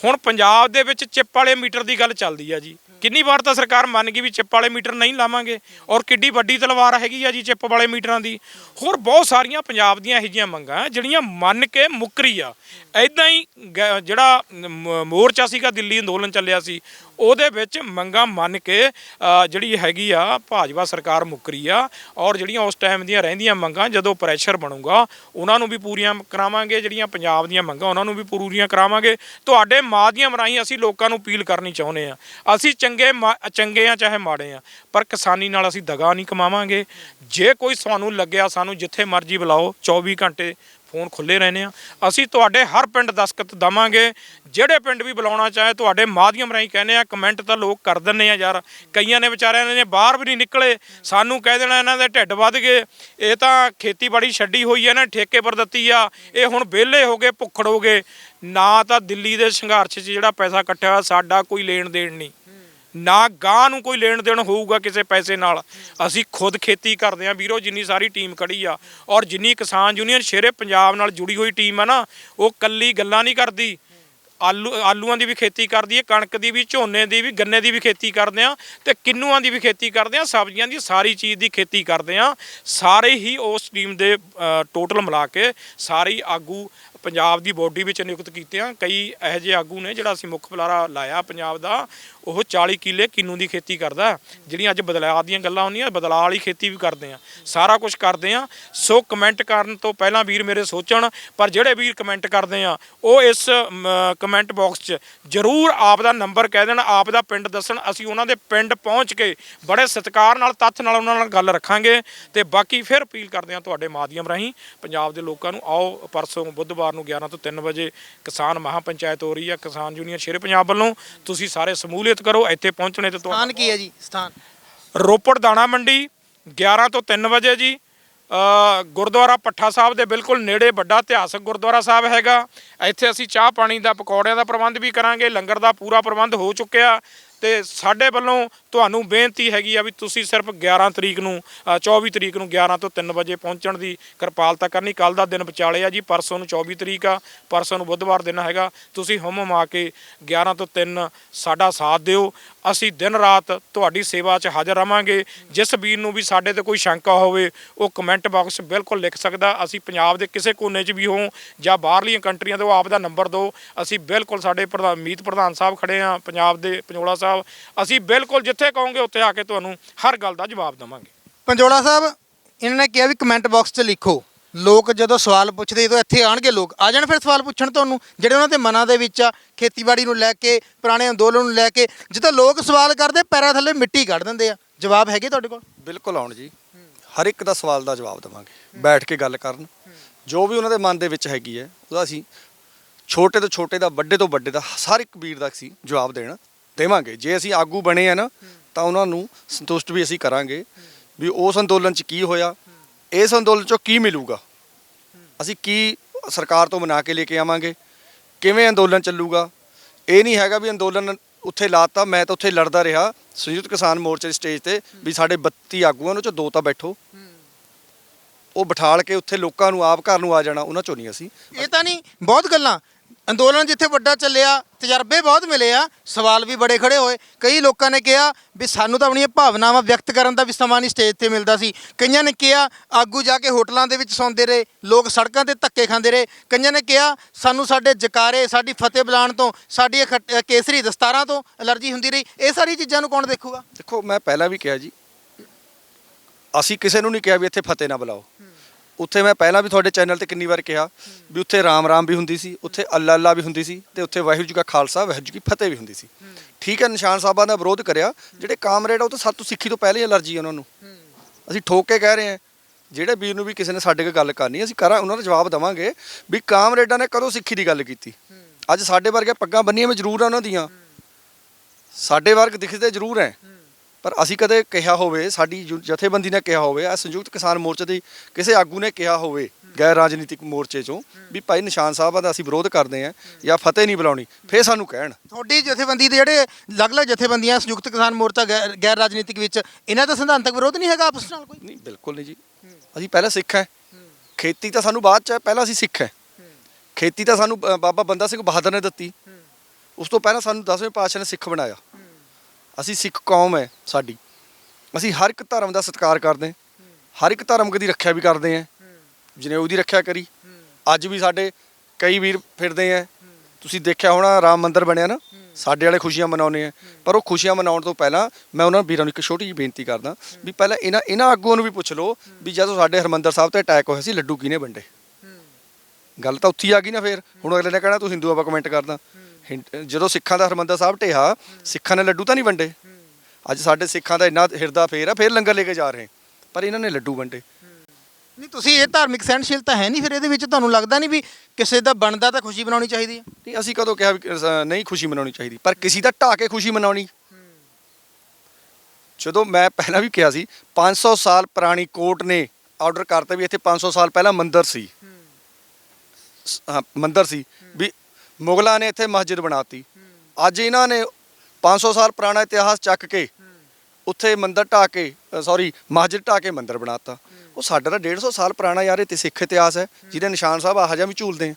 ਹੁਣ ਪੰਜਾਬ ਦੇ ਵਿੱਚ ਚਿੱਪ ਵਾਲੇ ਮੀਟਰ ਦੀ ਗੱਲ ਚੱਲਦੀ ਆ ਜੀ। ਕਿੰਨੀ ਵਾਰ ਤਾਂ ਸਰਕਾਰ ਮੰਨ ਗਈ ਵੀ ਚਿੱਪ ਵਾਲੇ ਮੀਟਰ ਨਹੀਂ ਲਾਵਾਂਗੇ ਔਰ ਕਿੱਡੀ ਵੱਡੀ ਤਲਵਾਰ ਹੈਗੀ ਆ ਜੀ ਚਿੱਪ ਵਾਲੇ ਮੀਟਰਾਂ ਦੀ। ਹੋਰ ਬਹੁਤ ਸਾਰੀਆਂ ਪੰਜਾਬ ਦੀਆਂ ਇਹੋ ਜਿਹੀਆਂ ਮੰਗਾਂ ਜਿਹੜੀਆਂ ਮੰਨ ਕੇ ਮੁੱਕਰੀ ਆ। ਐਦਾਂ ਹੀ ਗ- ਜਿਹੜਾ ਮ- ਮੋਰਚਾ ਸੀਗਾ ਦਿੱਲੀ ਅੰਦੋਲਨ ਚੱਲਿਆ ਸੀ ਉਹਦੇ ਵਿੱਚ ਮੰਗਾਂ ਮੰਨ ਕੇ ਅ, ਜਿਹੜੀ ਹੈਗੀ ਆ ਭਾਜਪਾ ਸਰਕਾਰ ਮੁੱਕਰੀ ਆ ਔਰ ਜਿਹੜੀਆਂ ਉਸ ਟਾਈਮ ਦੀਆਂ ਰਹਿੰਦੀਆਂ ਮੰਗਾਂ ਜਦੋਂ ਪ੍ਰੈਸ਼ਰ ਬਣੂਗਾ ਉਹਨਾਂ ਨੂੰ ਵੀ ਪੂਰੀਆਂ ਕਰਾਵਾਂਗੇ ਜਿਹੜੀਆਂ ਪੰਜਾਬ ਦੀਆਂ ਮੰਗਾਂ ਉਹਨਾਂ ਨੂੰ ਵੀ ਪੂਰੀਆਂ ਕਰਾਵਾਂਗੇ। ਤੁਹਾਡੇ ਮਾਧਿਅਮ ਰਾਹੀਂ ਅਸੀਂ ਲੋਕਾਂ ਨੂੰ ਅਪੀਲ ਕਰਨੀ ਚਾਹੁੰਦੇ ਆ ਅਸੀਂ ਚੰਗੇ ਮਾ- ਚੰਗੇ ਆ ਚਾਹੇ ਮਾੜੇ ਆ, ਪਰ ਕਿਸਾਨੀ ਨਾਲ ਅਸੀਂ ਦਗਾ ਨਹੀਂ ਕਮਾਵਾਂਗੇ। ਜੇ ਕੋਈ ਸਾਨੂੰ ਲੱਗਿਆ ਸਾਨੂੰ ਜਿੱਥੇ ਮਰਜ਼ੀ ਬੁਲਾਓ 24 ਘੰਟੇ ਫੋਨ ਖੁੱਲੇ ਰਹਿੰਦੇ ਆ। ਅਸੀਂ ਤੁਹਾਡੇ ਹਰ ਪਿੰਡ ਦਸਕਤ ਦਵਾਂਗੇ। ਜਿਹੜੇ ਪਿੰਡ ਵੀ ਬੁਲਾਉਣਾ ਚਾਹੇ ਤੁਹਾਡੇ ਮਾਧਿਅਮ ਰਾਹੀਂ ਕਹਿੰਦੇ ਆ ਕਮੈਂਟ ਤਾਂ ਲੋਕ ਕਰ ਦਿੰਦੇ ਆ ਯਾਰ। ਕਈਆਂ ਨੇ ਵਿਚਾਰਿਆਂ ਨੇ ਬਾਹਰ ਵੀ ਨਹੀਂ ਨਿਕਲੇ। ਸਾਨੂੰ ਕਹਿ ਦੇਣਾ ਇਹਨਾਂ ਦੇ ਢਿੱਡ ਵੱਧ ਗਏ। ਇਹ ਤਾਂ ਖੇਤੀਬਾੜੀ ਛੱਡੀ ਹੋਈ ਹੈ ਨਾ ਠੇਕੇ ਪਰ ਦਿੱਤੀ ਆ। ਇਹ ਹੁਣ ਵਿਹਲੇ ਹੋ ਗਏ, ਭੁੱਖੜ ਹੋ ਗਏ। ਨਾ ਤਾਂ ਦਿੱਲੀ ਦੇ ਸੰਘਰਸ਼ 'ਚ ਜਿਹੜਾ ਪੈਸਾ ਇਕੱਠਿਆ ਹੋਇਆ, ਸਾਡਾ ਕੋਈ ਲੈਣ ਦੇਣ ਨਹੀਂ। ਨਾ ਗਾਂ ਨੂੰ ਕੋਈ ਲੈਣ ਦੇਣ ਹੋਊਗਾ ਕਿਸੇ ਪੈਸੇ ਨਾਲ। ਅਸੀਂ ਖੁਦ ਖੇਤੀ ਕਰਦੇ ਆਂ। ਵੀਰੋ, ਜਿੰਨੀ ਸਾਰੀ ਟੀਮ ਖੜੀ ਆ ਔਰ ਜਿੰਨੀ ਕਿਸਾਨ ਯੂਨੀਅਨ ਸ਼ੇਰੇ ਪੰਜਾਬ ਨਾਲ ਜੁੜੀ ਹੋਈ ਟੀਮ ਆ ਨਾ, ਉਹ ਕੱਲੀ ਗੱਲਾਂ ਨਹੀਂ ਕਰਦੀ। ਆਲੂ, ਆਲੂਆਂ ਦੀ ਵੀ ਖੇਤੀ ਕਰਦੀ ਹੈ ਕਣਕ ਦੀ ਵੀ, ਝੋਨੇ ਦੀ ਵੀ, ਗੰਨੇ ਦੀ ਵੀ ਖੇਤੀ ਕਰਦੇ ਆ ਤੇ ਕਿੰਨੂਆਂ ਦੀ ਵੀ ਖੇਤੀ ਕਰਦੇ ਆ, ਸਬਜ਼ੀਆਂ ਦੀ ਸਾਰੀ ਚੀਜ਼ ਦੀ ਖੇਤੀ ਕਰਦੇ ਆ। ਸਾਰੇ ਹੀ ਉਸ ਟੀਮ ਦੇ ਟੋਟਲ ਮਿਲਾ ਕੇ ਸਾਰੇ ਆਗੂ ਪੰਜਾਬ ਦੀ ਬੋਡੀ ਵਿੱਚ ਨਿਯੁਕਤ ਕੀਤੇ ਆ। ਕਈ ਇਹੋ ਜਿਹੇ ਆਗੂ ਨੇ ਜਿਹੜਾ ਅਸੀਂ ਮੁੱਖ ਬੁਲਾਰਾ ਲਾਇਆ ਪੰਜਾਬ ਦਾ। ਉਹ 40 ਕਿੱਲੇ ਕਿੰਨੂ ਦੀ ਖੇਤੀ ਕਰਦਾ, ਜਿਹੜੀਆਂ ਅੱਜ ਬਦਲਾਅ ਦੀਆਂ ਗੱਲਾਂ ਹੁੰਦੀਆਂ, ਬਦਲਾਅ ਵਾਲੀ ਖੇਤੀ ਵੀ ਕਰਦੇ ਆ। ਸਾਰਾ ਕੁਝ ਕਰਦੇ ਆ। ਸੋ ਕਮੈਂਟ ਕਰਨ ਤੋਂ ਪਹਿਲਾਂ ਵੀਰ ਮੇਰੇ ਸੋਚਣ, ਪਰ ਜਿਹੜੇ ਵੀਰ ਕਮੈਂਟ ਕਰਦੇ ਆ, ਉਹ ਇਸ ਕਮੈਂਟ ਬਾਕਸ 'ਚ ਜਰੂਰ ਆਪ ਦਾ ਨੰਬਰ ਕਹਿ ਦੇਣ, ਆਪ ਦਾ ਪਿੰਡ ਦੱਸਣ। ਅਸੀਂ ਉਹਨਾਂ ਦੇ ਪਿੰਡ ਪਹੁੰਚ ਕੇ ਬੜੇ ਸਤਿਕਾਰ ਨਾਲ, ਤੱਥ ਨਾਲ ਉਹਨਾਂ ਨਾਲ ਗੱਲ ਰੱਖਾਂਗੇ। ਤੇ ਬਾਕੀ ਫਿਰ ਅਪੀਲ ਕਰਦੇ ਆ ਤੁਹਾਡੇ ਮਾਧਿਅਮ ਰਾਹੀਂ, ਪੰਜਾਬ ਦੇ ਲੋਕਾਂ ਨੂੰ ਆਓ। ਪਰਸੋਂ ਬੁੱਧਵਾਰ ਨੂੰ 11 ਤੋਂ 3 ਵਜੇ ਕਿਸਾਨ ਮਹਾ ਪੰਚਾਇਤ ਹੋ ਰਹੀ ਆ, ਕਿਸਾਨ ਯੂਨੀਅਨ ਸ਼ੇਰੇ ਪੰਜਾਬ ਵੱਲੋਂ। ਤੁਸੀਂ ਸਾਰੇ ਸਮੂਲੀਅਤ ਕਰੋ ਇੱਥੇ ਪਹੁੰਚਣੇ ਤੇ ਤੁਹਾਨੂੰ
ਸਥਾਨ ਕੀ ਹੈ ਜੀ? ਸਥਾਨ?
ਰੋਪੜ ਦਾਣਾ ਮੰਡੀ 11 ਤੋਂ 3 ਵਜੇ ਜੀ। ਅ, ਗੁਰਦੁਆਰਾ ਪੱਠਾ ਸਾਹਿਬ ਦੇ ਬਿਲਕੁਲ ਨੇੜੇ ਵੱਡਾ ਇਤਿਹਾਸਕ ਗੁਰਦੁਆਰਾ ਸਾਹਿਬ ਹੈਗਾ। ਇੱਥੇ ਅਸੀਂ ਚਾਹ ਪਾਣੀ ਦਾ ਪਕੌੜਿਆਂ ਦਾ ਪ੍ਰਬੰਧ ਵੀ ਕਰਾਂਗੇ। ਲੰਗਰ ਦਾ ਪੂਰਾ ਪ੍ਰਬੰਧ ਹੋ ਚੁੱਕਿਆ। ਤੇ ਸਾਡੇ ਵੱਲੋਂ ਤੁਹਾਨੂੰ ਬੇਨਤੀ ਹੈਗੀ ਆ ਵੀ ਤੁਸੀਂ ਸਿਰਫ 11 ਤਰੀਕ ਨੂੰ ਅ, 24 ਤਰੀਕ ਨੂੰ 11 ਤੋਂ 3 ਵਜੇ ਪਹੁੰਚਣ ਦੀ ਕਿਰਪਾਲਤਾ ਕਰਨੀ। ਕੱਲ ਦਾ ਦਿਨ ਵਿਚਾਲੇ ਆ ਜੀ ਪਰਸੋਂ ਨੂੰ 24 ਤਰੀਕ ਆ ਪਰਸੋਂ ਨੂੰ ਬੁੱਧਵਾਰ ਦਿਨ ਹੈਗਾ। ਤੁਸੀਂ ਹੁਮ ਹਮਾ ਕੇ 11 ਤੋਂ 3 ਸਾਡਾ ਸਾਥ ਦਿਓ। ਅਸੀਂ ਦਿਨ ਰਾਤ ਤੁਹਾਡੀ ਸੇਵਾ 'ਚ ਹਾਜ਼ਰ ਰਵਾਂਗੇ। ਜਿਸ ਵੀਰ ਨੂੰ ਵੀ ਸਾਡੇ ਤੇ ਕੋਈ ਸ਼ੰਕਾ ਹੋਵੇ ਉਹ ਕਮੈਂਟ ਬਾਕਸ ਬਿਲਕੁਲ ਲਿਖ ਸਕਦਾ। ਅਸੀਂ ਪੰਜਾਬ ਦੇ ਕਿਸੇ ਕੋਨੇ 'ਚ ਵੀ ਹੋਂ ਜਾਂ ਬਾਹਰਲੀਆਂ ਕੰਟਰੀਆਂ ਤੋਂ ਆਪ ਦਾ ਨੰਬਰ ਦਿਓ। ਅਸੀਂ ਬਿਲਕੁਲ ਸਾਡੇ ਪ੍ਰਧਾਨ ਮੀਤ ਪ੍ਰਧਾਨ ਸਾਹਿਬ ਖੜੇ ਆ ਪੰਜਾਬ ਦੇ ਪੰਜੋਲਾ ਸਾਹਿਬ। ਅਸੀਂ ਬਿਲਕੁਲ ਜਿੱਥੇ ਕਹੋਗੇ ਉੱਥੇ ਆ ਕੇ ਤੁਹਾਨੂੰ ਹਰ ਗੱਲ ਦਾ ਜਵਾਬ ਦੇਵਾਂਗੇ।
ਪੰਜੋਲਾ ਸਾਹਿਬ ਇਹਨਾਂ ਨੇ ਕਿਹਾ ਵੀ ਕਮੈਂਟ ਬਾਕਸ 'ਚ ਲਿਖੋ। ਲੋਕ ਜਦੋਂ ਸਵਾਲ ਪੁੱਛਦੇ ਜਦੋਂ ਇੱਥੇ ਆਣਗੇ ਲੋਕ ਆ ਜਾਣ ਫਿਰ ਸਵਾਲ ਪੁੱਛਣ ਤੁਹਾਨੂੰ ਜਿਹੜੇ ਉਹਨਾਂ ਦੇ ਮਨਾਂ ਦੇ ਵਿੱਚ ਆ ਖੇਤੀਬਾੜੀ ਨੂੰ ਲੈ ਕੇ ਪੁਰਾਣੇ ਅੰਦੋਲਨ ਨੂੰ ਲੈ ਕੇ ਜਦੋਂ ਲੋਕ ਸਵਾਲ ਕਰਦੇ ਪੈਰਾਂ ਥੱਲੇ ਮਿੱਟੀ ਕੱਢ ਦਿੰਦੇ ਆ। ਜਵਾਬ ਹੈਗੇ ਤੁਹਾਡੇ ਕੋਲ?
ਬਿਲਕੁਲ ਆਉਣ ਜੀ। ਹਰ ਇੱਕ ਦਾ ਸਵਾਲ ਦਾ ਜਵਾਬ ਦੇਵਾਂਗੇ ਬੈਠ ਕੇ ਗੱਲ ਕਰਨ। ਜੋ ਵੀ ਉਹਨਾਂ ਦੇ ਮਨ ਦੇ ਵਿੱਚ ਹੈਗੀ ਹੈ ਉਹਦਾ ਅਸੀਂ ਛੋਟੇ ਤੋਂ ਛੋਟੇ ਦਾ ਵੱਡੇ ਤੋਂ ਵੱਡੇ ਦਾ ਹਰ ਇੱਕ ਵੀਰ ਦਾ ਅਸੀਂ ਜਵਾਬ ਦੇਣਾ। ਦੇਵਾਂਗੇ। ਜੇ ਅਸੀਂ ਆਗੂ ਬਣੇ ਆ ਨਾ, ਤਾਂ ਉਹਨਾਂ ਨੂੰ ਸੰਤੁਸ਼ਟ ਵੀ ਅਸੀਂ ਕਰਾਂਗੇ ਵੀ ਉਸ ਅੰਦੋਲਨ 'ਚ ਕੀ ਹੋਇਆ ਇਸ ਅੰਦੋਲਨ 'ਚੋਂ ਕੀ ਮਿਲੂਗਾ? ਅਸੀਂ ਕੀ ਸਰਕਾਰ ਤੋਂ ਮਨਾ ਕੇ ਲੈ ਕੇ ਆਵਾਂਗੇ? ਕਿਵੇਂ ਅੰਦੋਲਨ ਚੱਲੂਗਾ? ਇਹ ਨਹੀਂ ਹੈਗਾ ਵੀ ਅੰਦੋਲਨ ਉੱਥੇ ਲਾਤਾ, ਮੈਂ ਤਾਂ ਉੱਥੇ ਲੜਦਾ ਰਿਹਾ, ਸੰਯੁਕਤ ਕਿਸਾਨ ਮੋਰਚੇ ਦੀ ਸਟੇਜ ਤੇ ਵੀ ਸਾਡੇ 32 ਆਗੂਆਂ ਨੂੰ ਚੋਂ ਦੋ ਤਾਂ ਬੈਠੋ। ਉਹ ਬਿਠਾਲ ਕੇ ਉੱਥੇ ਲੋਕਾਂ ਨੂੰ, ਆਪ ਘਰ ਨੂੰ ਆ ਜਾਣਾ, ਉਹਨਾਂ ਚੋਂ ਨਹੀਂ ਅਸੀਂ।
ਇਹ ਤਾਂ ਨਹੀਂ, ਬਹੁਤ ਗੱਲਾਂ। ਅੰਦੋਲਨ ਜਿੱਥੇ ਵੱਡਾ ਚੱਲਿਆ, ਤਜਰਬੇ ਬਹੁਤ ਮਿਲੇ ਆ, ਸਵਾਲ ਵੀ ਬੜੇ ਖੜੇ ਹੋਏ। ਕਈ ਲੋਕਾਂ ਨੇ ਕਿਹਾ ਵੀ ਸਾਨੂੰ ਤਾਂ ਆਪਣੀਆਂ ਭਾਵਨਾਵਾਂ ਵਿਅਕਤ ਕਰਨ ਦਾ ਵੀ ਸਮਾਂ ਨਹੀਂ ਸਟੇਜ ਤੇ ਮਿਲਦਾ ਸੀ। ਕਈਆਂ ਨੇ ਕਿਹਾ ਆਗੂ ਜਾ ਕੇ ਹੋਟਲਾਂ ਦੇ ਵਿੱਚ ਸੌਂਦੇ ਰਹੇ, ਲੋਕ ਸੜਕਾਂ ਤੇ ਧੱਕੇ ਖਾਂਦੇ ਰਹੇ। ਕਈਆਂ ਨੇ ਕਿਹਾ ਸਾਨੂੰ ਸਾਡੇ ਜਕਾਰੇ, ਸਾਡੀ ਫਤਿਹ ਬੁਲਾਉਣ ਤੋਂ, ਸਾਡੀ ਖੱਟ- ਕੇਸਰੀ ਦਸਤਾਰਾਂ ਤੋਂ ਅਲਰਜੀ ਹੁੰਦੀ ਰਹੀ। ਇਹ ਸਾਰੀ ਚੀਜ਼ਾਂ ਨੂੰ ਕੌਣ ਦੇਖੂਗਾ?
ਦੇਖੋ, ਮੈਂ ਪਹਿਲਾਂ ਵੀ ਕਿਹਾ ਜੀ, ਅਸੀਂ ਕਿਸੇ ਨੂੰ ਨਹੀਂ ਕਿਹਾ ਵੀ ਇੱਥੇ ਫਤਿਹ ਨਾ ਬੁਲਾਓ। ਉੱਥੇ ਮੈਂ ਪਹਿਲਾਂ ਵੀ ਤੁਹਾਡੇ ਚੈਨਲ ਤੇ ਕਿੰਨੀ ਵਾਰ ਕਿਹਾ ਵੀ ਉੱਥੇ ਰਾਮ ਰਾਮ ਵੀ ਹੁੰਦੀ ਸੀ ਉੱਥੇ ਅੱਲਾ ਅੱਲਾ ਵੀ ਹੁੰਦੀ ਸੀ ਤੇ ਉੱਥੇ ਵਾਹਿਗੁਰੂ ਜੀ ਕਾ ਖਾਲਸਾ ਵਾਹਿਗੁਰੂ ਜੀ ਕੀ ਫਤਿਹ ਵੀ ਹੁੰਦੀ ਸੀ। ਠੀਕ ਹੈ ਨਿਸ਼ਾਨ ਸਾਹਿਬਾਂ ਦਾ ਵਿਰੋਧ ਕਰਿਆ ਜਿਹੜੇ ਕਾਮਰੇਡ ਆ ਉਹ ਤਾਂ ਸਾਤੋਂ ਸਿੱਖੀ ਤੋਂ ਪਹਿਲੇ ਅਲਰਜੀ ਉਹਨਾਂ ਨੂੰ। ਅਸੀਂ ਠੋਕ ਕੇ ਕਹਿ ਰਹੇ ਹਾਂ ਜਿਹੜੇ ਵੀਰ ਨੂੰ ਵੀ ਕਿਸੇ ਨੇ ਸਾਡੇ ਕੋਲ ਗੱਲ ਕਰਨੀ ਅਸੀਂ ਕਰਾਂ ਉਹਨਾਂ ਦਾ ਜਵਾਬ ਦਵਾਂਗੇ ਵੀ ਕਾਮਰੇਡਾਂ ਨੇ ਕਦੋਂ ਸਿੱਖੀ ਦੀ ਗੱਲ ਕੀਤੀ। ਅੱਜ ਸਾਡੇ ਵਰਗੇ ਪੱਗਾਂ ਬੰਨੀਆਂ ਵਿੱਚ ਜ਼ਰੂਰ ਆ ਉਹਨਾਂ ਦੀਆਂ। ਸਾਡੇ ਵਰਗ ਦਿਖਦੇ ਜ਼ਰੂਰ ਹੈ। ਪਰ ਅਸੀਂ ਕਦੇ ਕਿਹਾ ਹੋਵੇ ਸਾਡੀ ਜੁ- ਜਥੇਬੰਦੀ ਨੇ ਕਿਹਾ ਹੋਵੇ ਆ ਸੰਯੁਕਤ ਕਿਸਾਨ ਮੋਰਚੇ ਦੀ ਕਿਸੇ ਆਗੂ ਨੇ ਕਿਹਾ ਹੋਵੇ ਗੈਰ ਰਾਜਨੀਤਿਕ ਮੋਰਚੇ ਚੋਂ ਵੀ ਭਾਈ ਨਿਸ਼ਾਨ ਸਾਹਿਬਾਂ ਦਾ ਅਸੀਂ ਵਿਰੋਧ ਕਰਦੇ ਆਂ ਜਾਂ ਫਤਿਹ ਨਹੀਂ ਬੁਲਾਉਣੀ ਫੇਰ ਸਾਨੂੰ ਕਹਿਣ।
ਤੁਹਾਡੀ ਜਥੇਬੰਦੀ ਦੇ ਜਿਹੜੇ ਅਲੱਗ-ਅਲੱਗ ਜਥੇਬੰਦੀਆਂ ਸੰਯੁਕਤ ਕਿਸਾਨ ਮੋਰਚਾ ਗੈਰ ਗੈਰ ਰਾਜਨੀਤਿਕ ਵਿੱਚ ਇਹਨਾਂ ਦਾ ਸਿਧਾਂਤਕ ਵਿਰੋਧ ਨਹੀਂ ਹੈਗਾ ਆਪਸ ਨਾਲ ਕੋਈ?
ਨਹੀਂ ਬਿਲਕੁਲ ਨਹੀਂ ਜੀ। ਅਸੀਂ ਪਹਿਲਾਂ ਸਿੱਖ ਹੈ। ਖੇਤੀ ਤਾਂ ਸਾਨੂੰ ਬਾਅਦ ਚ ਹੈ ਪਹਿਲਾਂ ਅਸੀਂ ਸਿੱਖ ਹੈ। ਖੇਤੀ ਤਾਂ ਸਾਨੂੰ ਬ- ਬਾਬਾ ਬੰਦਾ ਸਿੰਘ ਬਹਾਦਰ ਨੇ ਦਿੱਤੀ। ਉਸ ਤੋਂ ਪਹਿਲਾਂ ਸਾਨੂੰ 10ਵੇਂ ਪਾਤਸ਼ਾਹ ਨੇ ਸਿੱਖ ਬਣਾਇਆ। ਅਸੀਂ ਸਿੱਖ ਕੌਮ ਹੈ ਸਾਡੀ। ਅਸੀਂ ਹਰ ਇੱਕ ਧਰਮ ਦਾ ਸਤਿਕਾਰ ਕਰਦੇ ਹਰ ਇੱਕ ਧਰਮ ਦੀ ਰੱਖਿਆ ਵੀ ਕਰਦੇ ਹਾਂ। ਜਿਹਨੇ ਉਹਦੀ ਰੱਖਿਆ ਕਰੀ। ਅੱਜ ਵੀ ਸਾਡੇ ਕਈ ਵੀਰ ਫਿਰਦੇ ਆ। ਤੁਸੀਂ ਦੇਖਿਆ ਹੋਣਾ ਰਾਮ ਮੰਦਿਰ ਬਣਿਆ ਨਾ? ਸਾਡੇ ਵਾਲੇ ਖੁਸ਼ੀਆਂ ਮਨਾਉਂਦੇ ਆ। ਪਰ ਉਹ ਖੁਸ਼ੀਆਂ ਮਨਾਉਣ ਤੋਂ ਪਹਿਲਾਂ ਮੈਂ ਉਹਨਾਂ ਵੀਰਾਂ ਨੂੰ ਇੱਕ ਛੋਟੀ ਜਿਹੀ ਬੇਨਤੀ ਕਰਦਾ ਵੀ ਪਹਿਲਾਂ ਇਹਨਾਂ ਇਹਨਾਂ ਆਗੂਆਂ ਨੂੰ ਵੀ ਪੁੱਛ ਲਓ ਵੀ ਜਦੋਂ ਸਾਡੇ ਹਰਮੰਦਰ ਸਾਹਿਬ ਤੇ ਅਟੈਕ ਹੋਇਆ ਸੀ, ਲੱਡੂ ਕਿਹਨੇ ਵੰਡੇ? ਗੱਲ ਤਾਂ ਉੱਥੇ ਹੀ ਆ ਗਈ ਨਾ ਫੇਰ। ਹੁਣ ਅਗਲੇ ਨੇ ਕਹਿਣਾ, ਤੂੰ ਹਿੰਦੂ ਆਪਾਂ ਕਮੈਂਟ ਕਰਦਾ। ਜਦੋਂ ਸਿੱਖਾਂ ਦਾ ਹਰਮੰਦਰ ਸਾਹਿਬ ਢਿਆ ਸਿੱਖਾਂ ਨੇ ਲੱਡੂ ਤਾਂ ਨਹੀਂ ਵੰਡੇ। ਅੱਜ ਸਾਡੇ ਸਿੱਖਾਂ ਦਾ ਇੰਨਾ ਹਿਰਦਾ ਫੇਰ ਆ ਫੇਰ ਲੰਗਰ ਲੈ ਕੇ ਜਾ ਰਹੇ। ਪਰ ਇਹਨਾਂ ਨੇ ਲੱਡੂ ਵੰਡੇ।
ਨਹੀਂ ਤੁਸੀਂ ਇਹ ਧਾਰਮਿਕ ਸਹਿਣਸ਼ੀਲਤਾ ਹੈ ਨਹੀਂ ਫਿਰ ਇਹਦੇ ਵਿੱਚ ਤੁਹਾਨੂੰ ਲੱਗਦਾ ਨਹੀਂ ਵੀ ਕਿਸੇ ਦਾ ਬਣਦਾ ਤਾਂ ਖੁਸ਼ੀ ਬਣਾਉਣੀ ਚਾਹੀਦੀ ਹੈ?
ਨਹੀਂ ਅਸੀਂ ਕਦੋਂ ਕਿਹਾ ਵੀ ਨਹੀਂ ਖੁਸ਼ੀ ਮਨਾਉਣੀ ਚਾਹੀਦੀ। ਪਰ ਕਿਸੇ ਦਾ ਢਾਹ ਕੇ ਖੁਸ਼ੀ ਮਨਾਉਣੀ। ਜਦੋਂ ਮੈਂ ਪਹਿਲਾਂ ਵੀ ਕਿਹਾ ਸੀ 500 ਸਾਲ ਪੁਰਾਣੀ ਕੋਰਟ ਨੇ ਆਰਡਰ ਕਰਤਾ ਵੀ ਇੱਥੇ 500 ਸਾਲ ਪਹਿਲਾਂ ਮੰਦਿਰ ਸੀ। ਸ- ਹਾਂ, ਮੰਦਿਰ ਸੀ। ਵੀ ਮੁਗਲਾਂ ਨੇ ਇੱਥੇ ਮਸਜਿਦ ਬਣਾਤੀ। ਅੱਜ ਇਹਨਾਂ ਨੇ 500 ਸਾਲ ਪੁਰਾਣਾ ਇਤਿਹਾਸ ਚੱਕ ਕੇ ਉੱਥੇ ਮੰਦਿਰ ਢਾਹ ਕੇ ਸੌਰੀ ਮਸਜਿਦ ਢਾਹ ਕੇ ਮੰਦਿਰ ਬਣਾਤਾ। ਉਹ ਸਾਡਾ ਤਾਂ 150 ਸਾਲ ਪੁਰਾਣਾ ਯਾਰ ਇਹ ਤੇ ਸਿੱਖ ਇਤਿਹਾਸ ਹੈ ਜਿਹਦੇ ਨਿਸ਼ਾਨ ਸਾਹਿਬ ਆਹ ਜਿਹਾ ਵੀ ਝੂਲਦੇ ਆ।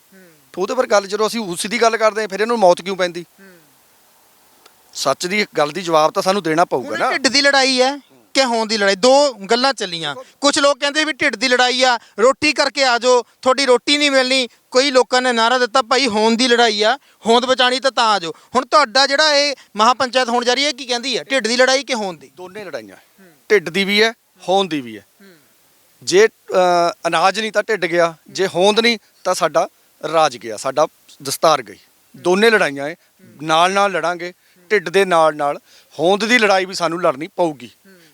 ਤੇ ਉਹਦੇ ਪਰ ਗੱਲ ਜਦੋਂ ਅਸੀਂ ਉਸ ਦੀ ਗੱਲ ਕਰਦੇ ਆ ਫਿਰ ਇਹਨੂੰ ਮੌਤ ਕਿਉਂ ਪੈਂਦੀ? ਸੱਚ ਦੀ ਗੱਲ ਦੀ ਜਵਾਬ ਤਾਂ ਸਾਨੂੰ ਦੇਣਾ ਪਊਗਾ ਨਾ।
ਢਿੱਡ ਦੀ ਲੜਾਈ ਹੈ। ਕਿ ਹੋਣ ਦੀ ਲੜਾਈ ਦੋ ਗੱਲਾਂ ਚੱਲੀਆਂ। ਕੁਝ ਲੋਕ ਕਹਿੰਦੇ ਵੀ ਢਿੱਡ ਦੀ ਲੜਾਈ ਆ ਰੋਟੀ ਕਰਕੇ ਆ ਜਾਓ ਤੁਹਾਡੀ ਰੋਟੀ ਨਹੀਂ ਮਿਲਣੀ। ਕਈ ਲੋਕਾਂ ਨੇ ਨਾਰਾ ਦਿੱਤਾ ਭਾਈ ਹੋਂਦ ਦੀ ਲੜਾਈ ਆ ਹੋਂਦ ਬਚਾਣੀ ਤਾਂ ਤਾਂ ਆ ਜਾਓ। ਹੁਣ ਤੁਹਾਡਾ ਜਿਹੜਾ ਇਹ ਮਹਾਪੰਚਾਇਤ ਹੋਣ ਜਾ ਰਹੀ ਹੈ ਕੀ ਕਹਿੰਦੀ ਹੈ? ਢਿੱਡ ਦੀ ਲੜਾਈ ਕਿ ਹੋਂਦ ਦੀ?
ਦੋਨੇ ਲੜਾਈਆਂ ਢਿੱਡ ਦੀ ਵੀ ਹੈ ਹੋਂਦ ਦੀ ਵੀ ਹੈ। ਜੇ ਅ, ਅਨਾਜ ਨਹੀਂ ਤਾਂ ਢਿੱਡ ਗਿਆ ਜੇ ਹੋਂਦ ਨਹੀਂ ਤਾਂ ਸਾਡਾ ਰਾਜ ਗਿਆ ਸਾਡਾ ਦਸਤਾਰ ਗਈ। ਦੋਨੇ ਲੜਾਈਆਂ ਏ ਨਾਲ ਨਾਲ ਲੜਾਂਗੇ ਢਿੱਡ ਦੇ ਨਾਲ ਨਾਲ। ਹੋਂਦ ਦੀ ਲੜਾਈ ਵੀ ਸਾਨੂੰ ਲੜਨੀ ਪਊਗੀ।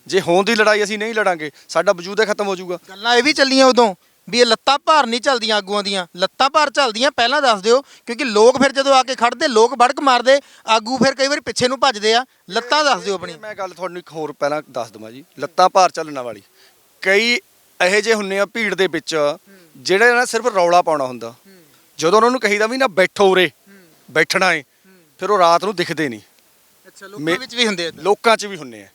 ਜੇ ਹੋਂਦ ਦੀ ਲੜਾਈ ਅਸੀਂ ਨਹੀਂ ਲੜਾਂਗੇ ਸਾਡਾ ਵਜੂਦ ਹੀ ਖਤਮ ਹੋ ਜਾਊਗਾ।
ਗੱਲਾਂ ਇਹ ਵੀ ਚੱਲੀਆਂ ਉਦੋਂ ਵੀ ਇਹ ਲੱਤਾਂ ਭਾਰ ਨਹੀਂ ਚੱਲਦੀਆਂ ਆਗੂਆਂ ਦੀਆਂ। ਲੱਤਾਂ ਭਾਰ ਚੱਲਦੀਆਂ ਪਹਿਲਾਂ ਦੱਸ ਦਿਓ ਕਿਉਂਕਿ ਲੋਕ ਫਿਰ ਜਦੋਂ ਆ ਕੇ ਖੜਦੇ ਲੋਕ ਵੜਕ ਮਾਰਦੇ ਆਗੂ ਫਿਰ ਕਈ ਵਾਰੀ ਪਿੱਛੇ ਨੂੰ ਭੱਜਦੇ ਆ। ਲੱਤਾਂ ਦੱਸ ਦਿਓ ਆਪਣੀ।
ਮੈਂ ਗੱਲ ਤੁਹਾਨੂੰ ਇੱਕ ਹੋਰ ਪਹਿਲਾਂ ਦੱਸ ਦਵਾਂ ਜੀ। ਲੱਤਾਂ ਭਾਰ ਚੱਲਣ ਵਾਲੀ। ਕਈ ਇਹੋ ਜਿਹੇ ਹੁੰਨੇ ਆ ਭੀੜ ਦੇ ਵਿੱਚ ਜਿਹੜੇ ਨਾ ਸਿਰਫ ਰੌਲਾ ਪਾਉਣਾ ਹੁੰਦਾ। ਜਦੋਂ ਉਹਨਾਂ ਨੂੰ ਕਹੀਦਾ ਵੀ ਨਾ ਬੈਠੋ ਉਰੇ ਬੈਠਣਾ ਏ ਫਿਰ ਉਹ ਰਾਤ ਨੂੰ ਦਿਖਦੇ ਨਹੀਂ।
ਅੱਛਾ ਲੋਕਾਂ ਵਿੱਚ ਵੀ ਹੁੰਦੇ ਆ
ਲੋਕਾਂ 'ਚ ਵੀ ਹੁੰਨੇ ਆ।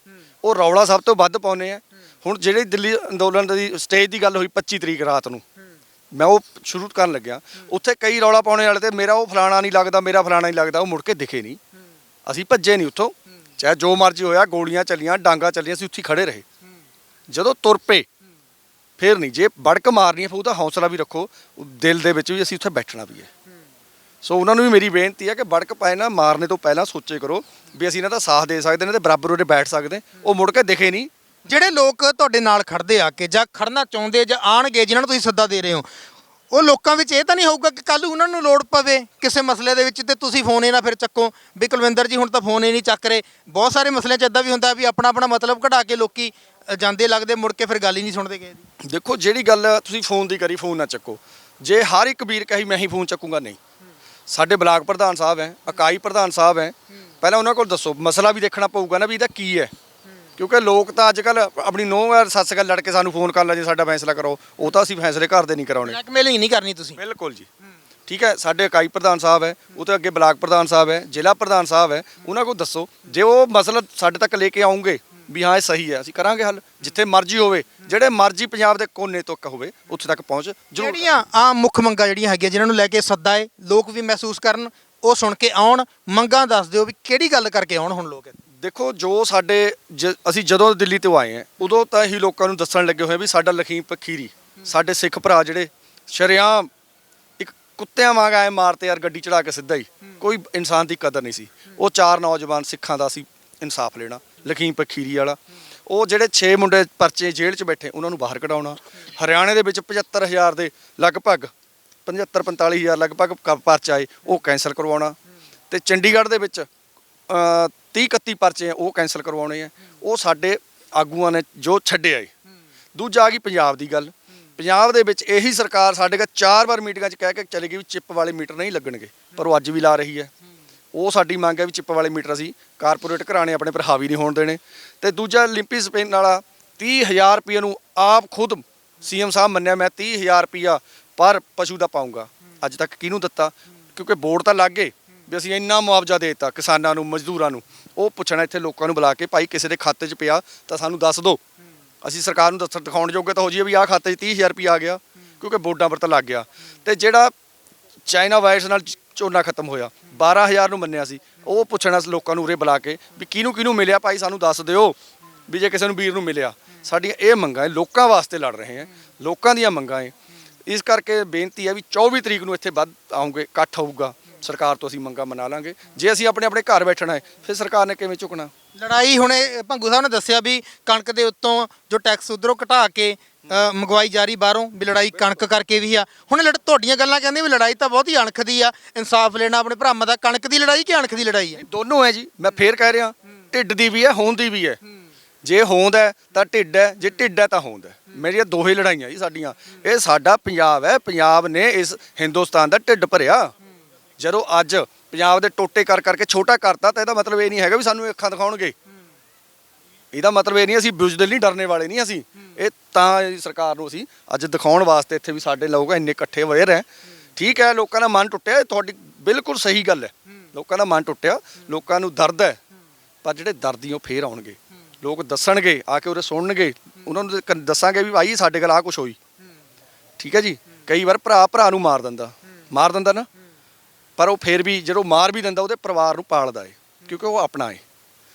ਉਹ ਰੌਲਾ ਸਭ ਤੋਂ ਵੱਧ ਪਾਉਨੇ ਆ। ਹੁਣ ਜਿਹੜੇ ਦਿੱਲੀ ਅੰਦੋਲਨ ਦੀ ਸਟੇਜ ਦੀ ਗੱਲ ਹੋਈ 25 ਤਰੀਕ ਰਾਤ ਨੂੰ। ਮੈਂ ਉਹ ਸ਼ੁਰੂ ਕਰਨ ਲੱਗਿਆ। ਉੱਥੇ ਕਈ ਰੌਲਾ ਪਾਉਣੇ ਵਾਲੇ ਤੇ ਮੇਰਾ ਉਹ ਫਲਾਣਾ ਨਹੀਂ ਲੱਗਦਾ ਮੇਰਾ ਫਲਾਣਾ ਨਹੀਂ ਲੱਗਦਾ ਉਹ ਮੁੜ ਕੇ ਦਿਖੇ ਨਹੀਂ। ਅਸੀਂ ਭੱਜੇ ਨਹੀਂ ਉੱਥੋਂ। ਚਾਹੇ ਜੋ ਮਰਜ਼ੀ ਹੋਇਆ ਗੋਲੀਆਂ ਚੱਲੀਆਂ ਡਾਂਗਾ ਚੱਲੀਆਂ ਅਸੀਂ ਉੱਥੇ ਖੜੇ ਰਹੇ। ਜਦੋਂ ਤੁਰ ਪਏ ਫੇਰ ਨਹੀਂ ਜੇ ਬੜਕ ਮਾਰਨੀ ਹੈ ਫਿਰ ਉਹਦਾ ਹੌਸਲਾ ਵੀ ਰੱਖੋ। ਦਿਲ ਦੇ ਵਿੱਚ ਵੀ ਅਸੀਂ ਉੱਥੇ ਬੈਠਣਾ ਵੀ ਹੈ। ਸੋ ਉਹਨਾਂ ਨੂੰ ਵੀ ਮੇਰੀ ਬੇਨਤੀ ਹੈ ਕਿ ਬੜਕ ਪਾਏ ਨਾ ਮਾਰਨੇ ਤੋਂ ਪਹਿਲਾਂ ਸੋਚੇ ਕਰੋ ਵੀ ਅਸੀਂ ਇਹਨਾਂ ਦਾ ਸਾਥ ਦੇ ਸਕਦੇ ਨੇ ਤੇ ਬਰਾਬਰ ਉਹਦੇ ਬੈਠ ਸਕਦੇ। ਉਹ ਮੁੜ ਕੇ ਦਿਖੇ ਨਹੀਂ।
ਜਿਹੜੇ ਲੋਕ ਤੁਹਾਡੇ ਨਾਲ ਖੜਦੇ ਆ ਕੇ ਜਾਂ ਖੜਨਾ ਚਾਹੁੰਦੇ ਜਾਂ ਆਣਗੇ ਜਿਨ੍ਹਾਂ ਨੂੰ ਤੁਸੀਂ ਸੱਦਾ ਦੇ ਰਹੇ ਹੋ ਉਹ ਲੋਕਾਂ ਵਿੱਚ ਇਹ ਤਾਂ ਨਹੀਂ ਹੋਊਗਾ ਕਿ ਕੱਲ ਉਹਨਾਂ ਨੂੰ ਲੋੜ ਪਵੇ ਕਿਸੇ ਮਸਲੇ ਦੇ ਵਿੱਚ ਤੇ ਤੁਸੀਂ ਫੋਨ ਹੀ ਨਾ ਫਿਰ ਚੱਕੋ। ਵੀ ਕੁਲਵਿੰਦਰ ਜੀ ਹੁਣ ਤਾਂ ਫੋਨ ਹੀ ਨਹੀਂ ਚੱਕ ਰਹੇ। ਬਹੁਤ ਸਾਰੇ ਮਸਲਿਆਂ 'ਚ ਇਦਾਂ ਵੀ ਹੁੰਦਾ ਵੀ ਆਪਣਾ ਆਪਣਾ ਮਤਲਬ ਕਢਾ ਕੇ ਲੋਕੀ ਜਾਂਦੇ ਲੱਗਦੇ ਮੁੜ ਕੇ ਫਿਰ ਗੱਲ ਹੀ ਨਹੀਂ ਸੁਣਦੇ ਗਏ ਦੀ
ਦੇਖੋ ਜਿਹੜੀ ਗੱਲ ਤੁਸੀਂ ਫੋਨ ਦੀ ਕਰੀ ਫੋਨ ਨਾ ਚੱਕੋ। ਜੇ ਹਰ ਇੱਕ ਵੀਰ ਕਹੀ ਮੈਂ ਹੀ ਫੋਨ ਚੱਕੂਗਾ ਨਹੀਂ। ਸਾਡੇ ਬਲਾਕ ਪ੍ਰਧਾਨ ਸਾਹਿਬ ਹੈ ਇਕਾਈ ਪ੍ਰਧਾਨ ਸਾਹਿਬ ਹੈ। ਪਹਿਲਾਂ ਉਹਨਾਂ ਕੋਲ ਦੱਸੋ ਮਸਲਾ ਵੀ ਦੇਖਣਾ ਪਊਗਾ ਨਾ ਵੀ ਇਹਦਾ ਕੀ ਹੈ। ਕਿਉਂਕਿ ਲੋਕ ਤਾਂ ਅੱਜ ਕੱਲ ਆਪਣੀ ਨੋਹ ਸੱਸ ਗੱਲ ਲੜ ਕੇ ਸਾਨੂੰ ਫੋਨ ਕਰ ਲੈ ਜੀ ਸਾਡਾ ਫੈਸਲਾ ਕਰੋ ਉਹ ਤਾਂ ਅਸੀਂ ਫੈਸਲੇ ਘਰ ਦੇ ਨਹੀਂ ਕਰਾਉਣੇ।
ਬਲੈਕਮੇਲਿੰਗ ਨਹੀਂ ਕਰਨੀ ਤੁਸੀਂ।
ਬਿਲਕੁਲ ਜੀ। ਠੀਕ ਹੈ ਸਾਡੇ ਇਕਾਈ ਪ੍ਰਧਾਨ ਸਾਹਿਬ ਹੈ ਉਹ ਤੋਂ ਅੱਗੇ ਬਲਾਕ ਪ੍ਰਧਾਨ ਸਾਹਿਬ ਹੈ ਜ਼ਿਲ੍ਹਾ ਪ੍ਰਧਾਨ ਸਾਹਿਬ ਹੈ ਉਹਨਾਂ ਕੋਲ ਦੱਸੋ। ਜੇ ਉਹ ਮਸਲਾ ਸਾਡੇ ਤੱਕ ਲੈ ਕੇ ਆਉਂਗੇ ਵੀ ਹਾਂ ਇਹ ਸਹੀ ਹੈ ਅਸੀਂ ਕਰਾਂਗੇ ਹੱਲ ਜਿੱਥੇ ਮਰਜ਼ੀ ਹੋਵੇ ਜਿਹੜੇ ਮਰਜ਼ੀ ਪੰਜਾਬ ਦੇ ਕੋਨੇ ਤੱਕ ਹੋਵੇ ਉੱਥੇ ਤੱਕ ਪਹੁੰਚ ਜ਼ਰੂਰ
ਜਿਹੜੀਆਂ ਆਮ ਮੁੱਖ ਮੰਗਾਂ ਜਿਹੜੀਆਂ ਹੈਗੀਆਂ ਜਿਨ੍ਹਾਂ ਨੂੰ ਲੈ ਕੇ ਸੱਦਾ ਏ ਲੋਕ ਵੀ ਮਹਿਸੂਸ ਕਰਨ ਉਹ ਸੁਣ ਕੇ ਆਉਣ ਮੰਗਾਂ ਦੱਸ ਦਿਓ ਵੀ ਕਿਹੜੀ ਗੱਲ ਕਰਕੇ ਆਉਣ ਹੁਣ ਲੋਕ।
ਦੇਖੋ ਜੋ ਸਾਡੇ ਜ- ਅਸੀਂ ਜਦੋਂ ਦਿੱਲੀ ਤੋਂ ਆਏ ਹਾਂ ਉਦੋਂ ਤਾਂ ਹੀ ਲੋਕਾਂ ਨੂੰ ਦੱਸਣ ਲੱਗੇ ਹੋਏ ਵੀ ਸਾਡਾ ਲਖੀਮ ਪਖੀਰੀ ਸਾਡੇ ਸਿੱਖ ਭਰਾ ਜਿਹੜੇ ਸ਼ਰੇਆਮ ਇੱਕ ਕੁੱਤਿਆਂ ਵਾਂਗ ਆਏ ਮਾਰਤੇ ਯਾਰ ਗੱਡੀ ਚੜਾ ਕੇ ਸਿੱਧਾ ਹੀ ਕੋਈ ਇਨਸਾਨ ਦੀ ਕਦਰ ਨਹੀਂ ਸੀ। ਉਹ ਚਾਰ ਨੌਜਵਾਨ ਸਿੱਖਾਂ ਦਾ ਸੀ ਇਨਸਾਫ ਲੈਣਾ। ਲਖੀਮ ਪਖੀਰੀ ਵਾਲਾ। ਉਹ ਜਿਹੜੇ 6 ਮੁੰਡੇ ਪਰਚੇ ਜੇਲ੍ਹ 'ਚ ਬੈਠੇ, ਉਹਨਾਂ ਨੂੰ ਬਾਹਰ ਕਢਾਉਣਾ। ਹਰਿਆਣੇ ਦੇ ਵਿੱਚ 75000 ਦੇ ਲਗਭਗ 75 45000 ਲਗਭਗ ਪਰਚਾ ਪਰਚੇ ਆਏ ਉਹ ਕੈਂਸਲ ਕਰਵਾਉਣਾ। ਤੇ ਚੰਡੀਗੜ੍ਹ ਦੇ ਵਿੱਚ 30 31 ਪਰਚੇ ਆ, ਉਹ ਕੈਂਸਲ ਕਰਵਾਉਣੇ ਆ। ਉਹ ਸਾਡੇ ਆਗੂਆਂ ਨੇ ਜੋ ਛੱਡਿਆ ਏ। ਦੂਜਾ ਆ ਗਈ ਪੰਜਾਬ ਦੀ ਗੱਲ। ਪੰਜਾਬ ਦੇ ਵਿੱਚ ਇਹੀ ਸਰਕਾਰ ਸਾਡੇ ਕੋਲ ਚਾਰ ਵਾਰ ਮੀਟਿੰਗਾਂ 'ਚ ਕਹਿ ਕੇ ਚਲੇ ਗਈ ਵੀ ਚਿੱਪ ਵਾਲੇ ਮੀਟਰ ਨਹੀਂ ਲੱਗਣਗੇ, ਪਰ ਉਹ ਅੱਜ ਵੀ ਲਾ ਰਹੀ ਹੈ। ਉਹ ਸਾਡੀ ਮੰਗ ਹੈ ਵੀ ਚਿੱਪ ਵਾਲੇ ਮੀਟਰ ਅਸੀਂ ਕਾਰਪੋਰੇਟ ਘਰਾਣੇ ਆਪਣੇ ਪਰ ਹਾਵੀ ਨਹੀਂ ਹੋਣ ਦੇਣੇ। ਤੇ ਦੂਜਾ ਲਿੰਪੀ ਸਪੇਨ ਵਾਲਾ 30000 ਰੁਪਏ ਨੂੰ ਆਪ ਖੁਦ ਸੀਐਮ ਸਾਹਿਬ ਮੰਨਿਆ, ਮੈਂ 30000 ਰੁਪਿਆ ਪਰ ਪਸ਼ੂ ਦਾ ਪਾਉਂਗਾ। ਅੱਜ ਤੱਕ ਕਿਹਨੂੰ ਦਿੱਤਾ? ਕਿਉਂਕਿ ਬੋਰਡ ਤਾਂ ਲੱਗ ਗਏ ਵੀ ਅਸੀਂ ਇੰਨਾ ਮੁਆਵਜ਼ਾ ਦੇ ਦਿੱਤਾ ਕਿਸਾਨਾਂ ਨੂੰ, ਮਜ਼ਦੂਰਾਂ ਨੂੰ। ਉਹ ਪੁੱਛਣਾ ਇੱਥੇ ਲੋਕਾਂ ਨੂੰ ਬੁਲਾ ਕੇ, ਭਾਈ ਕਿਸੇ ਦੇ ਖਾਤੇ 'ਚ ਪਿਆ ਤਾਂ ਸਾਨੂੰ ਦੱਸ ਦਿਓ। ਅਸੀਂ ਸਰਕਾਰ ਨੂੰ ਦੱਸਣ ਦਿਖਾਉਣ ਜੋਗੇ ਤਾਂ ਹੋ ਜਾਈਏ ਵੀ ਆਹ ਖਾਤੇ 'ਚ 30000 ਰੁਪਿਆ ਆ ਗਿਆ, ਕਿਉਂਕਿ ਬੋਰਡਾਂ ਪਰ ਤਾਂ ਲੱਗ ਗਿਆ। ਤੇ ਜਿਹੜਾ ਚਾਈਨਾ ਵਾਇਰਸ ਨਾਲ ਝੋਨਾ ਖਤਮ ਹੋਇਆ। 12000 ਨੂੰ ਮੰਨਿਆ ਸੀ। ਉਹ ਪੁੱਛਣਾ ਸੀ ਲੋਕਾਂ ਨੂੰ ਉਰੇ ਬੁਲਾ ਕੇ ਵੀ ਕਿਹਨੂੰ ਕਿਹਨੂੰ ਮਿਲਿਆ? ਭਾਈ ਸਾਨੂੰ ਦੱਸ ਦਿਓ ਵੀ ਜੇ ਕਿਸੇ ਨੂੰ ਵੀਰ ਨੂੰ ਮਿਲਿਆ। ਸਾਡੀਆਂ ਇਹ ਮੰਗਾਂ ਹੈ ਲੋਕਾਂ ਵਾਸਤੇ ਲੜ ਰਹੇ ਹਾਂ ਲੋਕਾਂ ਦੀਆਂ ਮੰਗਾਂ ਹੈ ਇਸ ਕਰਕੇ ਬੇਨਤੀ ਹੈ ਵੀ 24 ਤਰੀਕ ਨੂੰ ਇੱਥੇ ਵੱਧ ਆਉਂਗੇ, ਇਕੱਠ ਹੋਊਗਾ। ਸਰਕਾਰ ਤੋਂ ਅਸੀਂ ਮੰਗਾਂ ਮਨਾ ਲਾਂਗੇ। ਜੇ ਅਸੀਂ ਆਪਣੇ ਆਪਣੇ ਘਰ ਬੈਠਣਾ ਹੈ ਫਿਰ ਸਰਕਾਰ ਨੇ ਕਿਵੇਂ ਝੁਕਣਾ
ਲੜਾਈ ਹੁਣੇ ਭੰਗੂ ਸਾਹਿਬ ਨੇ ਦੱਸਿਆ ਵੀ ਕਣਕ ਦੇ ਉੱਤੋਂ ਜੋ ਟੈਕਸ ਉਧਰੋਂ ਘਟਾ ਕੇ ਅ, ਮੰਗਵਾਈ ਜਾ ਰਹੀ ਬਾਹਰੋਂ ਵੀ ਲੜਾਈ ਕਣਕ ਕਰਕੇ ਵੀ ਆ। ਹੁਣ ਲੜ ਤੁਹਾਡੀਆਂ ਗੱਲਾਂ ਕਹਿੰਦੇ ਵੀ ਲੜਾਈ ਤਾਂ ਬਹੁਤ ਹੀ ਅਣਖ ਦੀ ਆ ਇਨਸਾਫ ਲੈਣਾ ਆਪਣੇ ਭਰਾਵਾਂ ਦਾ ਕਣਕ ਦੀ ਲੜਾਈ ਕਿ ਅਣਖ ਦੀ ਲੜਾਈ ਹੈ
ਦੋਨੋਂ ਹੈ ਜੀ ਮੈਂ ਫੇਰ ਕਹਿ ਰਿਹਾ ਢਿੱਡ ਦੀ ਵੀ ਹੈ ਹੋਂਦ ਦੀ ਵੀ ਹੈ। ਜੇ ਹੋਂਦ ਹੈ ਤਾਂ ਢਿੱਡ ਹੈ ਜੇ ਢਿੱਡ ਹੈ ਤਾਂ ਹੋਂਦ ਹੈ। ਮੇਰੀਆਂ ਦੋਹੇ ਲੜਾਈਆਂ ਜੀ ਸਾਡੀਆਂ। ਇਹ ਸਾਡਾ ਪੰਜਾਬ ਹੈ ਪੰਜਾਬ ਨੇ ਇਸ ਹਿੰਦੁਸਤਾਨ ਦਾ ਢਿੱਡ ਭਰਿਆ। ਜਦੋਂ ਅੱਜ ਪੰਜਾਬ ਦੇ ਟੋਟੇ ਕਰ ਕਰਕੇ ਛੋਟਾ ਕਰਤਾ ਤਾਂ ਇਹਦਾ ਮਤਲਬ ਇਹ ਨਹੀਂ ਹੈਗਾ ਵੀ ਸਾਨੂੰ ਅੱਖਾਂ ਦਿਖਾਉਣਗੇ। ਇਹਦਾ ਮਤਲਬ ਇਹ ਨਹੀਂ ਅਸੀਂ ਬੁਜ਼ਦਿਲ ਨਹੀਂ ਡਰਨੇ ਵਾਲੇ ਨਹੀਂ ਅਸੀਂ। ਇਹ ਤਾਂ ਸਰਕਾਰ ਨੂੰ ਅਸੀਂ ਅੱਜ ਦਿਖਾਉਣ ਵਾਸਤੇ ਇੱਥੇ ਵੀ ਸਾਡੇ ਲੋਕ ਇੰਨੇ ਇਕੱਠੇ ਹੋਏ ਰਹਿ ਠੀਕ ਹੈ ਲੋਕਾਂ ਦਾ ਮਨ ਟੁੱਟਿਆ ਤੁਹਾਡੀ ਬਿਲਕੁਲ ਸਹੀ ਗੱਲ ਹੈ। ਲੋਕਾਂ ਦਾ ਮਨ ਟੁੱਟਿਆ ਲੋਕਾਂ ਨੂੰ ਦਰਦ ਹੈ। ਪਰ ਜਿਹੜੇ ਦਰਦੀ ਉਹ ਫੇਰ ਆਉਣਗੇ। ਲੋਕ ਦੱਸਣਗੇ ਆ ਕੇ ਉਰੇ ਸੁਣਨਗੇ। ਉਹਨਾਂ ਨੂੰ ਦੱਸਾਂਗੇ ਵੀ ਭਾਈ ਸਾਡੇ ਕੋਲ ਆ ਕੁਝ ਹੋਈ। ਠੀਕ ਹੈ ਜੀ? ਕਈ ਵਾਰ ਭਰਾ ਭਰਾ ਨੂੰ ਮਾਰ ਦਿੰਦਾ। ਮਾਰ ਦਿੰਦਾ ਨਾ। ਪਰ ਉਹ ਫੇਰ ਵੀ ਜਦੋਂ ਮਾਰ ਵੀ ਦਿੰਦਾ, ਉਹਦੇ ਪਰਿਵਾਰ ਨੂੰ ਪਾਲਦਾ ਏ, ਕਿਉਂਕਿ ਉਹ ਆਪਣਾ ਏ।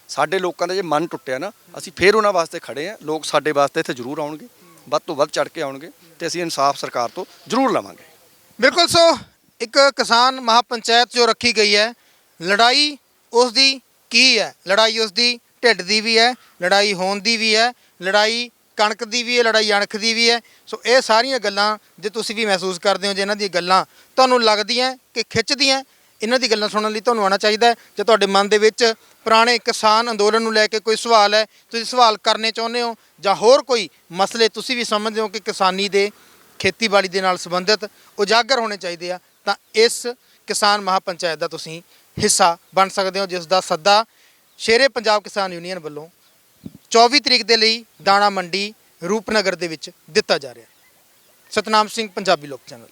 ਸਾਡੇ ਲੋਕਾਂ ਦਾ ਜੇ ਮਨ ਟੁੱਟਿਆ ਨਾ, ਅਸੀਂ ਫੇਰ ਉਹਨਾਂ ਵਾਸਤੇ ਖੜੇ ਆ। ਲੋਕ ਸਾਡੇ ਵਾਸਤੇ ਇੱਥੇ ਜ਼ਰੂਰ ਆਉਣਗੇ, ਵੱਧ ਤੋਂ ਵੱਧ ਚੜ ਕੇ ਆਉਣਗੇ ਤੇ ਅਸੀਂ ਇਨਸਾਫ ਸਰਕਾਰ ਤੋਂ ਜ਼ਰੂਰ ਲਵਾਂਗੇ।
ਬਿਲਕੁਲ ਸੋ, ਇੱਕ ਕਿਸਾਨ ਮਹਾਪੰਚਾਇਤ ਜੋ ਰੱਖੀ ਗਈ ਹੈ, ਲੜਾਈ ਉਸ ਦੀ ਕੀ ਹੈ? ਲੜਾਈ ਉਸ ਦੀ ਢਿੱਡ ਦੀ ਵੀ ਹੈ, ਲੜਾਈ ਹੋਣ ਦੀ ਵੀ ਹੈ, ਲੜਾਈ ਕਣਕ ਦੀ ਵੀ ਹੈ, ਲੜਾਈ ਅਣਖ ਦੀ ਵੀ ਹੈ। ਸੋ ਇਹ ਸਾਰੀਆਂ ਗੱਲਾਂ ਜੇ ਤੁਸੀਂ ਵੀ ਮਹਿਸੂਸ ਕਰਦੇ ਹੋ, ਜੇ ਇਹਨਾਂ ਦੀਆਂ ਗੱਲਾਂ ਤੁਹਾਨੂੰ ਲੱਗਦੀਆਂ ਕਿ ਖਿੱਚਦੀਆਂ, ਇਹਨਾਂ ਦੀ ਗੱਲਾਂ ਸੁਣਨ ਲਈ ਤੁਹਾਨੂੰ ਆਉਣਾ ਚਾਹੀਦਾ ਹੈ। ਜੇ ਤੁਹਾਡੇ ਮਨ ਦੇ ਵਿੱਚ ਪੁਰਾਣੇ ਕਿਸਾਨ ਅੰਦੋਲਨ ਨੂੰ ਲੈ ਕੇ ਕੋਈ ਸਵਾਲ ਹੈ, ਤੁਸੀਂ ਸਵਾਲ ਕਰਨੇ ਚਾਹੁੰਦੇ ਹੋ ਜਾਂ ਹੋਰ ਕੋਈ ਮਸਲੇ ਤੁਸੀਂ ਵੀ ਸਮਝਦੇ ਹੋ ਕਿ ਕਿਸਾਨੀ ਦੇ ਖੇਤੀਬਾੜੀ ਦੇ ਨਾਲ ਸੰਬੰਧਿਤ ਉਜਾਗਰ ਹੋਣੇ ਚਾਹੀਦੇ ਆ, ਤਾਂ ਇਸ ਕਿਸਾਨ ਮਹਾਪੰਚਾਇਤ ਦਾ ਤੁਸੀਂ ਹਿੱਸਾ ਬਣ ਸਕਦੇ ਹੋ, ਜਿਸ ਦਾ ਸੱਦਾ ਸ਼ੇਰੇ ਪੰਜਾਬ ਕਿਸਾਨ ਯੂਨੀਅਨ ਵੱਲੋਂ 24 ਤਰੀਕ ਦੇ ਲਈ ਦਾਣਾ ਮੰਡੀ ਰੂਪਨਗਰ ਦੇ ਵਿੱਚ ਦਿੱਤਾ ਜਾ ਰਿਹਾ ਸਤਨਾਮ ਸਿੰਘ, ਪੰਜਾਬੀ ਲੋਕ ਚੈਨਲ।